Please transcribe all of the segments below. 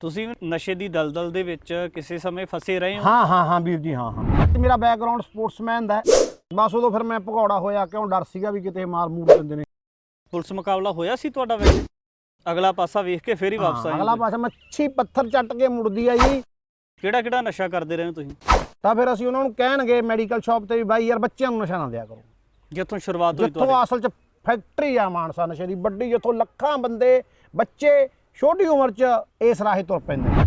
ਤੁਸੀਂ ਵੀ ਨਸ਼ੇ ਦੀ ਦਲਦਲ ਦੇ ਵਿੱਚ ਕਿਸੇ ਸਮੇਂ ਫਸੇ ਰਹੇ ਹੋ? ਹਾਂ ਹਾਂ ਹਾਂ ਵੀਰ ਜੀ ਹਾਂ ਹਾਂ। ਮੇਰਾ ਬੈਕਗ੍ਰਾਉਂਡ ਸਪੋਰਟਸਮੈਨ ਦਾ ਹੈ। ਬਸ ਉਦੋਂ ਫਿਰ ਮੈਂ ਭਗੌੜਾ ਹੋਇਆ ਕਿਉਂ ਡਰ ਸੀਗਾ ਵੀ ਕਿਤੇ ਮਾਰ ਮੂਰ ਦਿੰਦੇ ਨੇ। ਪੁਲਿਸ ਮੁਕਾਬਲਾ ਹੋਇਆ ਸੀ ਤੁਹਾਡਾ ਵੈਸੇ? ਅਗਲਾ ਪਾਸਾ ਵੇਖ ਕੇ ਫੇਰ ਹੀ ਵਾਪਸ ਹਾਂ, ਆਏ ਅਗਲਾ ਪਾਸਾ ਮੱਛੀ ਪੱਥਰ ਚੱਟ ਕੇ ਮੁੜਦੀ ਆ ਜੀ। ਕਿਹੜਾ ਕਿਹੜਾ ਨਸ਼ਾ ਕਰਦੇ ਰਹੇ ਹੋ ਤੁਸੀਂ? ਤਾਂ ਫਿਰ ਅਸੀਂ ਉਹਨਾਂ ਨੂੰ ਕਹਿਣਗੇ ਮੈਡੀਕਲ ਸ਼ਾਪ ਤੇ ਵੀ ਬਾਈ ਯਾਰ ਬੱਚਿਆਂ ਨੂੰ ਨਸ਼ਾ ਨਾ ਦਿਆ ਕਰੋ। ਜਿੱਥੋਂ ਸ਼ੁਰੂਆਤ ਹੋਈ ਜਿੱਥੋਂ ਤੁਹਾਡੀ। ਅਸਲ 'ਚ ਫੈਕਟਰੀ ਆ ਮਾਨਸਾ ਨਸ਼ੇ ਦੀ ਵੱਡੀ ਜਿੱਥੋਂ ਲੱਖਾਂ ਬੰਦੇ ਬੱਚੇ ਛੋਟੀ ਉਮਰ 'ਚ ਇਸ ਰਾਹੇ ਤੁਰ ਪੈਂਦੇ ਨੇ।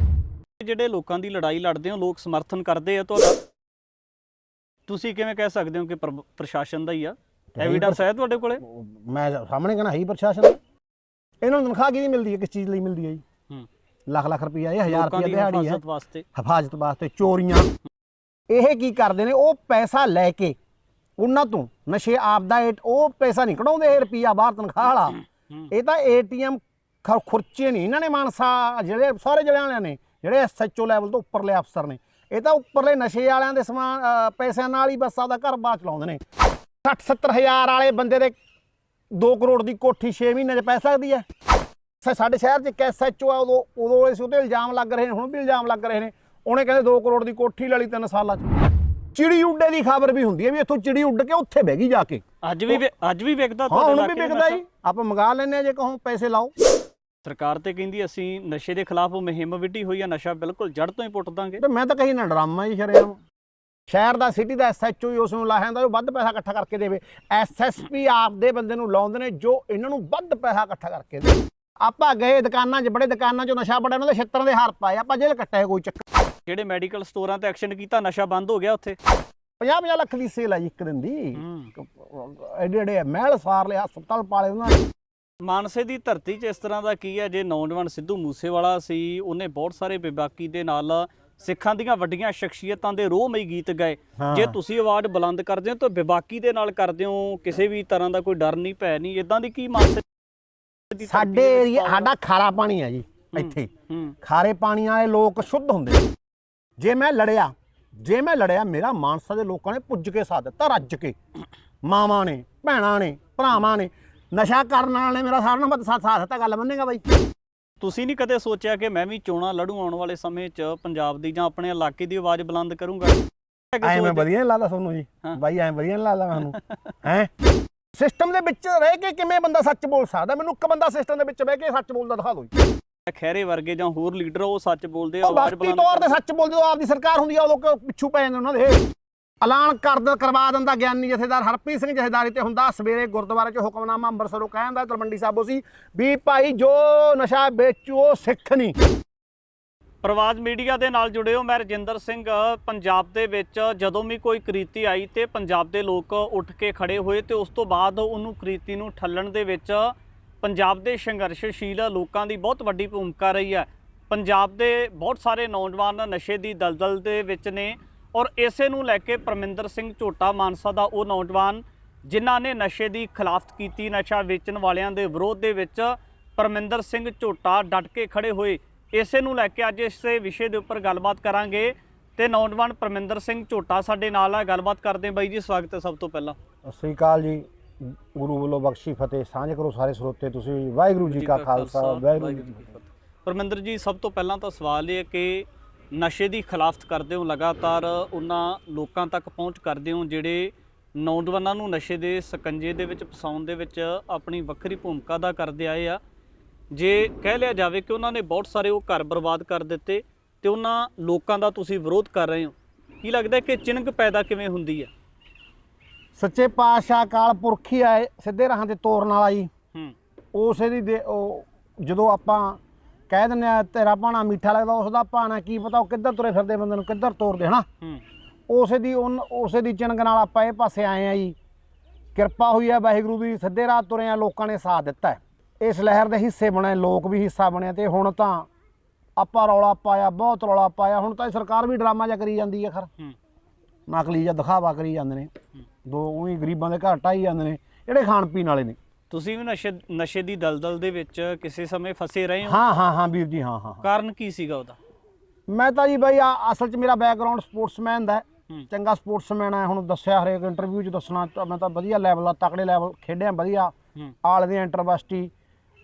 ਜਿਹੜੇ ਲੋਕਾਂ ਦੀ ਲੜਾਈ ਲੜਦੇ ਹੋ ਲੋਕ ਸਮਰਥਨ ਕਰਦੇ ਆ ਤੁਹਾਡਾ? ਤੁਸੀਂ ਕਿਵੇਂ ਕਹਿ ਸਕਦੇ ਹੋ ਕਿ ਪ੍ਰ- ਪ੍ਰਸ਼ਾਸਨ ਦਾ ਹੀ ਆ? ਐਵੀਡੈਂਸ ਹੈ ਤੁਹਾਡੇ ਕੋਲੇ? ਮੈਂ ਸਾਹਮਣੇ ਕਹਿੰਦਾ ਹੈ ਪ੍ਰਸ਼ਾਸਨ ਇਹਨਾਂ ਨੂੰ ਤਨਖਾਹ ਕਿਹਦੀ ਮਿਲਦੀ ਹੈ? ਕਿਸ ਚੀਜ਼ ਲਈ ਮਿਲਦੀ ਹੈ ਜੀ? ਹੂੰ। ਲੱਖ ਲੱਖ ਰੁਪਈਆ ਇਹ ਹਜ਼ਾਰ ਲੋਕਾਂ ਰੁਪਈਆ ਦੀ ਦਿਹਾੜੀ ਹੈ। ਹਿਫਾਜ਼ਤ ਵਾਸਤੇ। ਹਿਫਾਜ਼ਤ ਵਾਸਤੇ ਚੋਰੀਆਂ। ਇਹ ਕੀ ਕਰਦੇ ਨੇ? ਉਹ ਪੈਸਾ ਲੈ ਕੇ ਉਹਨਾਂ ਤੋਂ ਨਸ਼ੇ ਆਪ ਦਾ ਏ- ਉਹ ਪੈਸਾ ਨਹੀਂ ਕਢਾਉਂਦੇ ਇਹ ਰੁਪਈਆ ਬਾਹਰ ਤਨਖਾਹ ਵਾਲਾ। ਇਹ ਤਾਂ ਏਟੀਐਮ ਖੁਰਚੇ ਨਹੀਂ। ਇਹਨਾਂ ਨੇ ਮਾਨਸਾ ਜਿਹੜੇ ਸਾਰੇ ਜ਼ਿਲ੍ਹਿਆਂ ਵਾਲਿਆਂ ਨੇ ਜਿਹੜੇ ਐਸਐਚਓ ਲੈਵਲ ਤੋਂ ਉੱਪਰਲੇ ਅਫਸਰ ਨੇ ਇਹ ਤਾਂ ਉੱਪਰਲੇ ਨਸ਼ੇ ਵਾਲਿਆਂ ਦੇ ਸਮਾਨ ਪੈਸਿਆਂ ਨਾਲ ਹੀ ਬਸ ਆਪਦਾ ਘਰ ਬਾਰ ਚਲਾਉਂਦੇ ਨੇ। 60 70 ਹਜ਼ਾਰ ਵਾਲੇ ਬੰਦੇ ਦੇ 2 ਕਰੋੜ ਦੀ ਕੋਠੀ 6 ਮਹੀਨੇ 'ਚ ਪੈ ਸਕਦੀ ਹੈ। ਸਾਡੇ ਸ਼ਹਿਰ 'ਚ ਇੱਕ ਐਸਐਚਓ ਆ ਉਦੋਂ ਉਦੋਂ ਇਸ ਉਤੇ ਇਲਜ਼ਾਮ ਲੱਗ ਰਹੇ ਨੇ ਹੁਣ ਵੀ ਇਲਜ਼ਾਮ ਲੱਗ ਰਹੇ ਨੇ। ਉਹਨੇ ਕਹਿੰਦੇ 2 ਕਰੋੜ ਦੀ ਕੋਠੀ ਲੈ ਲਈ 3 ਸਾਲਾਂ 'ਚ। ਚਿੜੀ ਉੱਡੇ ਦੀ ਖਬਰ ਵੀ ਹੁੰਦੀ ਹੈ ਵੀ ਇੱਥੋਂ ਚਿੜੀ ਉੱਡ ਕੇ ਉੱਥੇ ਬਹਿ ਗਈ ਜਾ ਕੇ। ਅੱਜ ਵੀ ਵਿ- ਅੱਜ ਵੀ ਵਿਕਦਾ ਹਾਂ ਤੁਹਾਡੇ ਹੁਣ ਵੀ ਇਲਾਕੇ 'ਚ ਵਿਕਦਾ ਨਸ਼ਾ? ਜੀ। ਆਪਾਂ ਮੰਗਾ ਲੈਨੇ ਆ ਜੇ ਕਹੋ ਪੈਸੇ ਲਾਓ। ਸਰਕਾਰ ਤੇ ਕਹਿੰਦੀ ਅਸੀਂ ਨਸ਼ੇ ਦੇ ਖਿਲਾਫ ਮੁਹਿੰਮ ਵਿੱਢੀ ਹੋਈ ਆ ਨਸ਼ਾ ਬਿਲਕੁਲ ਜੜ ਤੋਂ ਹੀ ਪੁੱਟ ਦਾਂਗੇ। ਤੇ ਮੈਂ ਤਾਂ ਕਹੀ ਨਾ ਡਰਾਮਾ ਜੀ ਸ਼ਰੇਆਮ ਸ਼ਹਿਰ ਦਾ ਸਿਟੀ ਦਾ ਐਸਐਚਓ ਹੀ ਉਸ ਨੂੰ ਲਾਇਆ ਹੁੰਦਾ ਉਹ ਵੱਧ ਪੈਸਾ ਇਕੱਠਾ ਕਰਕੇ ਦੇਵੇ। ਐਸਐਸਪੀ ਆਪਦੇ ਬੰਦੇ ਨੂੰ ਲਾਉਂਦੇ ਨੇ ਜੋ ਇਹਨਾਂ ਨੂੰ ਵੱਧ ਪੈਸਾ ਇਕੱਠਾ ਕਰਕੇ ਦੇ ਆਪਾਂ ਗਏ ਦੁਕਾਨਾਂ 'ਚ ਬੜੇ ਦੁਕਾਨਾਂ 'ਚੋਂ ਨਸ਼ਾ ਬੜਾ ਉਹਨਾਂ ਦੇ ਛੱਤਰਾਂ ਦੇ ਹਾਰ ਪਾਏ ਆਪਾਂ ਜੇਲ੍ਹ ਕੱਟਿਆ ਕੋਈ ਚੱਕਰ। ਜਿਹੜੇ ਮੈਡੀਕਲ ਸਟੋਰਾਂ ਤੇ ਐਕਸ਼ਨ ਕੀਤਾ ਨਸ਼ਾ ਬੰਦ ਹੋ ਗਿਆ ਉੱਥੇ? 50-50 ਲੱਖ ਦੀ ਸੇਲ ਆ ਜੀ ਇੱਕ ਦਿਨ ਦੀ। ਹੂੰ। ਐਡੇ ਐਡੇ ਮਹਿਲ ਸਾਰ ਲਿਆ ਹਸਪਤਾਲ ਪਾਲੇ ਉਹਨਾਂ ਨੇ। ਮਾਨਸੇ ਦੀ ਧਰਤੀ 'ਚ ਇਸ ਤਰ੍ਹਾਂ ਦਾ ਕੀ ਹੈ? ਜੇ ਨੌਜਵਾਨ ਸਿੱਧੂ ਮੂਸੇਵਾਲਾ ਸੀ ਉਹਨੇ ਬਹੁਤ ਸਾਰੇ ਬੇਬਾਕੀ ਦੇ ਨਾਲ ਸਿੱਖਾਂ ਦੀਆਂ ਵੱਡੀਆਂ ਸ਼ਖਸੀਅਤਾਂ ਦੇ ਰੋਹਮਈ ਗੀਤ ਗਾਏ। ਹਾਂ। ਜੇ ਤੁਸੀਂ ਆਵਾਜ਼ ਬੁਲੰਦ ਕਰਦੇ ਹੋ ਤਾਂ ਬੇਬਾਕੀ ਦੇ ਨਾਲ ਕਰਦੇ ਹੋ। ਕਿਸੇ ਵੀ ਤਰ੍ਹਾਂ ਦਾ ਕੋਈ ਡਰ ਨਹੀਂ ਭੈ ਨਹੀਂ। ਇਦਾਂ ਦੀ ਕੀ ਮਾਨਸੇ ਦੀ ਸਾਡੇ ਏਰੀਆ? ਸਾਡਾ ਖਾਰਾ ਪਾਣੀ ਆ ਜੀ ਇੱਥੇ। ਹੂੰ। ਖਾਰੇ ਪਾਣੀ ਵਾਲੇ ਲੋਕ ਸ਼ੁੱਧ ਹੁੰਦੇ ਜੇ ਮੈਂ ਲੜਿਆ ਜੇ ਮੈਂ ਲੜਿਆ ਮੇਰਾ ਮਾਨਸਾ ਦੇ ਲੋਕਾਂ ਨੇ ਪੁੱਜ ਕੇ ਸਾਥ ਦਿੱਤਾ ਰੱਜ ਕੇ। ਮਾਵਾਂ ਨੇ ਭੈਣਾਂ ਨੇ ਭਰਾਵਾਂ ਨੇ। ਨਸ਼ਾ ਕਰਨ ਵਾਲੇ ਨੇ ਮੇਰਾ ਸਾਰਿਆਂ ਵੱਧ ਸਾਥ ਸਾਥ ਦਿੱਤਾ ਗੱਲ ਮੰਨੇਗਾ ਬਾਈ। ਤੁਸੀਂ ਨਹੀਂ ਕਦੇ ਸੋਚਿਆ ਕਿ ਮੈਂ ਵੀ ਚੋਣਾਂ ਲੜੂ ਆਉਣ ਵਾਲੇ ਸਮੇਂ 'ਚ ਪੰਜਾਬ ਦੀ ਜਾਂ ਆਪਣੇ ਇਲਾਕੇ ਦੀ ਆਵਾਜ਼ ਬੁਲੰਦ ਕਰੂੰਗਾ? ਐ ਮੈਂ ਵਧੀਆ ਨੀ ਲੱਗਦਾ ਤੁਹਾਨੂੰ ਜੀ। ਬਾਈ ਐ ਵਧੀਆ ਨੀ ਲੱਗਦਾ ਮੈਨੂੰ ਹੈ? ਸਿਸਟਮ ਦੇ ਵਿੱਚ ਰਹਿ ਕੇ ਕਿਵੇਂ ਬੰਦਾ ਸੱਚ ਬੋਲ ਸਕਦਾ? ਮੈਨੂੰ ਇੱਕ ਬੰਦਾ ਸਿਸਟਮ ਦੇ ਵਿੱਚ ਬਹਿ ਕੇ ਸੱਚ ਬੋਲਦਾ ਦਿਖਾ ਦਿਓ ਜੀ। ਖੈਰੇ ਵਰਗੇ ਜਾਂ ਹੋਰ ਲੀਡਰ ਉਹ ਸੱਚ ਬੋਲਦੇ ਆ ਉਹ ਆਵਾਜ਼ ਬੁਲੰਦ ਤੌਰ ਤੇ ਸੱਚ ਬੋਲਦੇ ਜਦੋਂ ਆਪਦੀ ਸਰਕਾਰ ਹੁੰਦੀ ਆ ਉਦੋਂ ਪਿੱਛੂ ਪੈ ਜਾਂਦੇ ਉਹਨਾਂ ਦੇ। ਐਲਾਨ ਕਰ ਦ ਕਰਵਾ ਦਿੰਦਾ ਗਿਆਨੀ ਜਥੇਦਾਰ ਹਰਪ੍ਰੀਤ ਸਿੰਘ ਜਥੇਦਾਰੀ ਤੇ ਹੁੰਦਾ। ਸਵੇਰੇ ਗੁਰਦੁਆਰੇ 'ਚ ਹੁਕਮਨਾਮਾ ਅੰਮ੍ਰਿਤਸਰੋਂ ਕਹਿੰਦਾ, ਤਲਵੰਡੀ ਸਾਬੋ ਸੀ ਵੀ ਭਾਈ ਜੋ ਨਸ਼ਾ ਵੇਚੋ ਸਿੱਖ ਨਹੀਂ ਪ੍ਰਵਾਜ ਮੀਡੀਆ ਦੇ ਨਾਲ ਜੁੜੇ ਹੋ ਮੈਂ ਰਜਿੰਦਰ ਸਿੰਘ। ਪੰਜਾਬ ਦੇ ਵਿੱਚ ਜਦੋਂ ਵੀ ਕੋਈ ਕ੍ਰੀਤੀ ਆਈ ਤੇ ਪੰਜਾਬ ਦੇ ਲੋਕ ਉੱਠ ਕੇ ਖੜੇ ਹੋਏ ਤੇ ਉਸ ਤੋਂ ਬਾਅਦ ਉਹਨੂੰ ਕ੍ਰੀਤੀ ਨੂੰ ਠੱਲਣ ਦੇ ਵਿੱਚ ਪੰਜਾਬ ਦੇ ਸੰਘਰਸ਼ਸ਼ੀਲ ਲੋਕਾਂ ਦੀ ਬਹੁਤ ਵੱਡੀ ਭੂਮਿਕਾ ਰਹੀ ਹੈ। ਪੰਜਾਬ ਦੇ ਬਹੁਤ ਸਾਰੇ ਨੌਜਵਾਨ ਨਸ਼ੇ ਦੀ ਦਲਦਲ ਦੇ ਵਿੱਚ ਨੇ। ਔਰ ਇਸੇ ਨੂੰ ਲੈ ਕੇ ਪਰਮਿੰਦਰ ਸਿੰਘ ਝੋਟਾ ਮਾਨਸਾ ਦਾ ਉਹ ਨੌਜਵਾਨ ਜਿਨ੍ਹਾਂ ਨੇ ਨਸ਼ੇ ਦੀ ਖਿਲਾਫਤ ਕੀਤੀ ਨਸ਼ਾ ਵੇਚਣ ਵਾਲਿਆਂ ਦੇ ਵਿਰੋਧ ਦੇ ਵਿੱਚ ਪਰਮਿੰਦਰ ਸਿੰਘ ਝੋਟਾ ਡਟ ਕੇ ਖੜੇ ਹੋਏ। ਇਸੇ ਨੂੰ ਲੈ ਕੇ ਅੱਜ ਇਸੇ ਵਿਸ਼ੇ ਦੇ ਉੱਪਰ ਗੱਲਬਾਤ ਕਰਾਂਗੇ ਤੇ ਨੌਜਵਾਨ ਪਰਮਿੰਦਰ ਸਿੰਘ ਝੋਟਾ ਸਾਡੇ ਨਾਲ ਆ। ਗੱਲਬਾਤ ਕਰਦੇ ਬਾਈ ਜੀ ਸਵਾਗਤ ਹੈ ਸਭ ਤੋਂ ਪਹਿਲਾਂ। ਸਤਿ ਸ੍ਰੀ ਅਕਾਲ ਜੀ। ਗੁਰੂ ਵੱਲੋਂ ਬਖਸ਼ੀ ਫਤਿਹ। ਸਾਂਝ ਕਰੋ ਸਾਰੇ ਸਰੋਤੇ ਤੁਸੀਂ। ਵਾਹਿਗੁਰੂ ਜੀ ਕਾ ਖਾਲਸਾ। ਵਾਹਿਗੁਰੂ ਜੀ ਕੀ ਫਤਿਹ। ਪਰਮਿੰਦਰ ਜੀ ਸਭ ਤੋਂ ਪਹਿਲਾਂ ਤਾਂ ਸਵਾਲ ਇਹ ਹੈ ਕਿ ਨਸ਼ੇ ਦੀ ਖਿਲਾਫਤ ਕਰਦੇ ਹੋ ਲਗਾਤਾਰ ਉਹਨਾਂ ਲੋਕਾਂ ਤੱਕ ਪਹੁੰਚ ਕਰਦੇ ਹੋ ਜਿਹੜੇ ਨੌਜਵਾਨਾਂ ਨੂੰ ਨਸ਼ੇ ਦੇ ਸਕੰਜੇ ਦੇ ਵਿੱਚ ਫਸਾਉਣ ਦੇ ਵਿੱਚ ਆਪਣੀ ਵੱਖਰੀ ਭੂਮਿਕਾ ਅਦਾ ਕਰਦੇ ਆਏ ਆ। ਜੇ ਕਹਿ ਲਿਆ ਜਾਵੇ ਕਿ ਉਹਨਾਂ ਨੇ ਬਹੁਤ ਸਾਰੇ ਉਹ ਘਰ ਬਰਬਾਦ ਕਰ ਦਿੱਤੇ ਤੇ ਉਹਨਾਂ ਲੋਕਾਂ ਦਾ ਤੁਸੀਂ ਵਿਰੋਧ ਕਰ ਰਹੇ ਹੋ। ਕੀ ਲੱਗਦਾ ਕਿ ਚਿਣਕ ਪੈਦਾ ਕਿਵੇਂ ਹੁੰਦੀ ਹੈ ਸੱਚੇ ਪਾਤਸ਼ਾਹ ਅਕਾਲ ਪੁਰਖੀ ਆਏ ਸਿੱਧੇ ਰਾਹਾਂ ਤੇ ਤੋਰਨ ਵਾਲਾ ਜੀ। ਹੂੰ। ਉਸੇ ਦੀ ਦੇ- ਉਹ ਜਦੋਂ ਆਪਾਂ ਕਹਿ ਦਿੰਦੇ ਆ ਤੇਰਾ ਭਾਣਾ ਮਿੱਠਾ ਲੱਗਦਾ ਉਸ ਦਾ ਭਾਣਾ ਕੀ ਪਤਾ ਉਹ ਕਿੱਧਰ ਤੁਰੇ ਫਿਰਦੇ ਬੰਦੇ ਨੂੰ ਕਿੱਧਰ ਤੋਰਦੇ ਹਨਾ? ਉਸੇ ਦੀ ਉਨ- ਉਸੇ ਦੀ ਚਿਣਗ ਨਾਲ ਆਪਾਂ ਇਹ ਪਾਸੇ ਆਏ ਆ ਜੀ। ਕਿਰਪਾ ਹੋਈ ਹੈ ਵਾਹਿਗੁਰੂ ਦੀ ਸਿੱਧੇ ਰਾਹ ਤੁਰੇ ਆ ਲੋਕਾਂ ਨੇ ਸਾਥ ਦਿੱਤਾ। ਇਸ ਲਹਿਰ ਦੇ ਹਿੱਸੇ ਬਣੇ ਲੋਕ ਵੀ ਹਿੱਸਾ ਬਣੇ ਤੇ ਹੁਣ ਤਾਂ ਆਪਾਂ ਰੌਲਾ ਪਾਇਆ ਬਹੁਤ ਰੌਲਾ ਪਾਇਆ। ਹੁਣ ਤਾਂ ਸਰਕਾਰ ਵੀ ਡਰਾਮਾ ਜਿਹਾ ਕਰੀ ਜਾਂਦੀ ਹੈ ਖਰ। ਨਕਲੀ ਜਿਹਾ ਦਿਖਾਵਾ ਕਰੀ ਜਾਂਦੇ ਨੇ। ਦੋ ਉਹੀ ਗਰੀਬਾਂ ਦੇ ਘਰ ਢਾਈ ਜਾਂਦੇ ਨੇ ਜਿਹੜੇ ਖਾਣ ਪੀਣ ਵਾਲੇ ਨੇ। ਤੁਸੀਂ ਵੀ ਨਸ਼ੇ ਨਸ਼ੇ ਦੀ ਦਲਦਲ ਦੇ ਵਿੱਚ ਕਿਸੇ ਸਮੇਂ ਫਸੇ ਰਹੇ ਹੋ? ਹਾਂ ਹਾਂ ਹਾਂ ਵੀਰ ਜੀ ਹਾਂ ਹਾਂ। ਕਾਰਨ ਕੀ ਸੀਗਾ ਉਹਦਾ? ਮੈਂ ਤਾਂ ਜੀ ਬਾਈ ਆ ਅਸਲ 'ਚ ਮੇਰਾ ਬੈਕਗ੍ਰਾਉਂਡ ਸਪੋਰਟਸਮੈਨ ਦਾ ਹੈ। ਹੂੰ। ਚੰਗਾ ਸਪੋਰਟਸਮੈਨ ਹੈ ਹੁਣ ਦੱਸਿਆ ਹਰੇਕ ਇੰਟਰਵਿਊ 'ਚ ਦੱਸਣਾ ਤਾਂ ਮੈਂ ਤਾਂ ਵਧੀਆ ਲੈਵਲ ਆ ਤਕੜੇ ਲੈਵਲ ਖੇਡਿਆ ਵਧੀਆ। ਹੂੰ। ਆਲ ਦੀ ਇੰਟਰਵਰਸਿਟੀ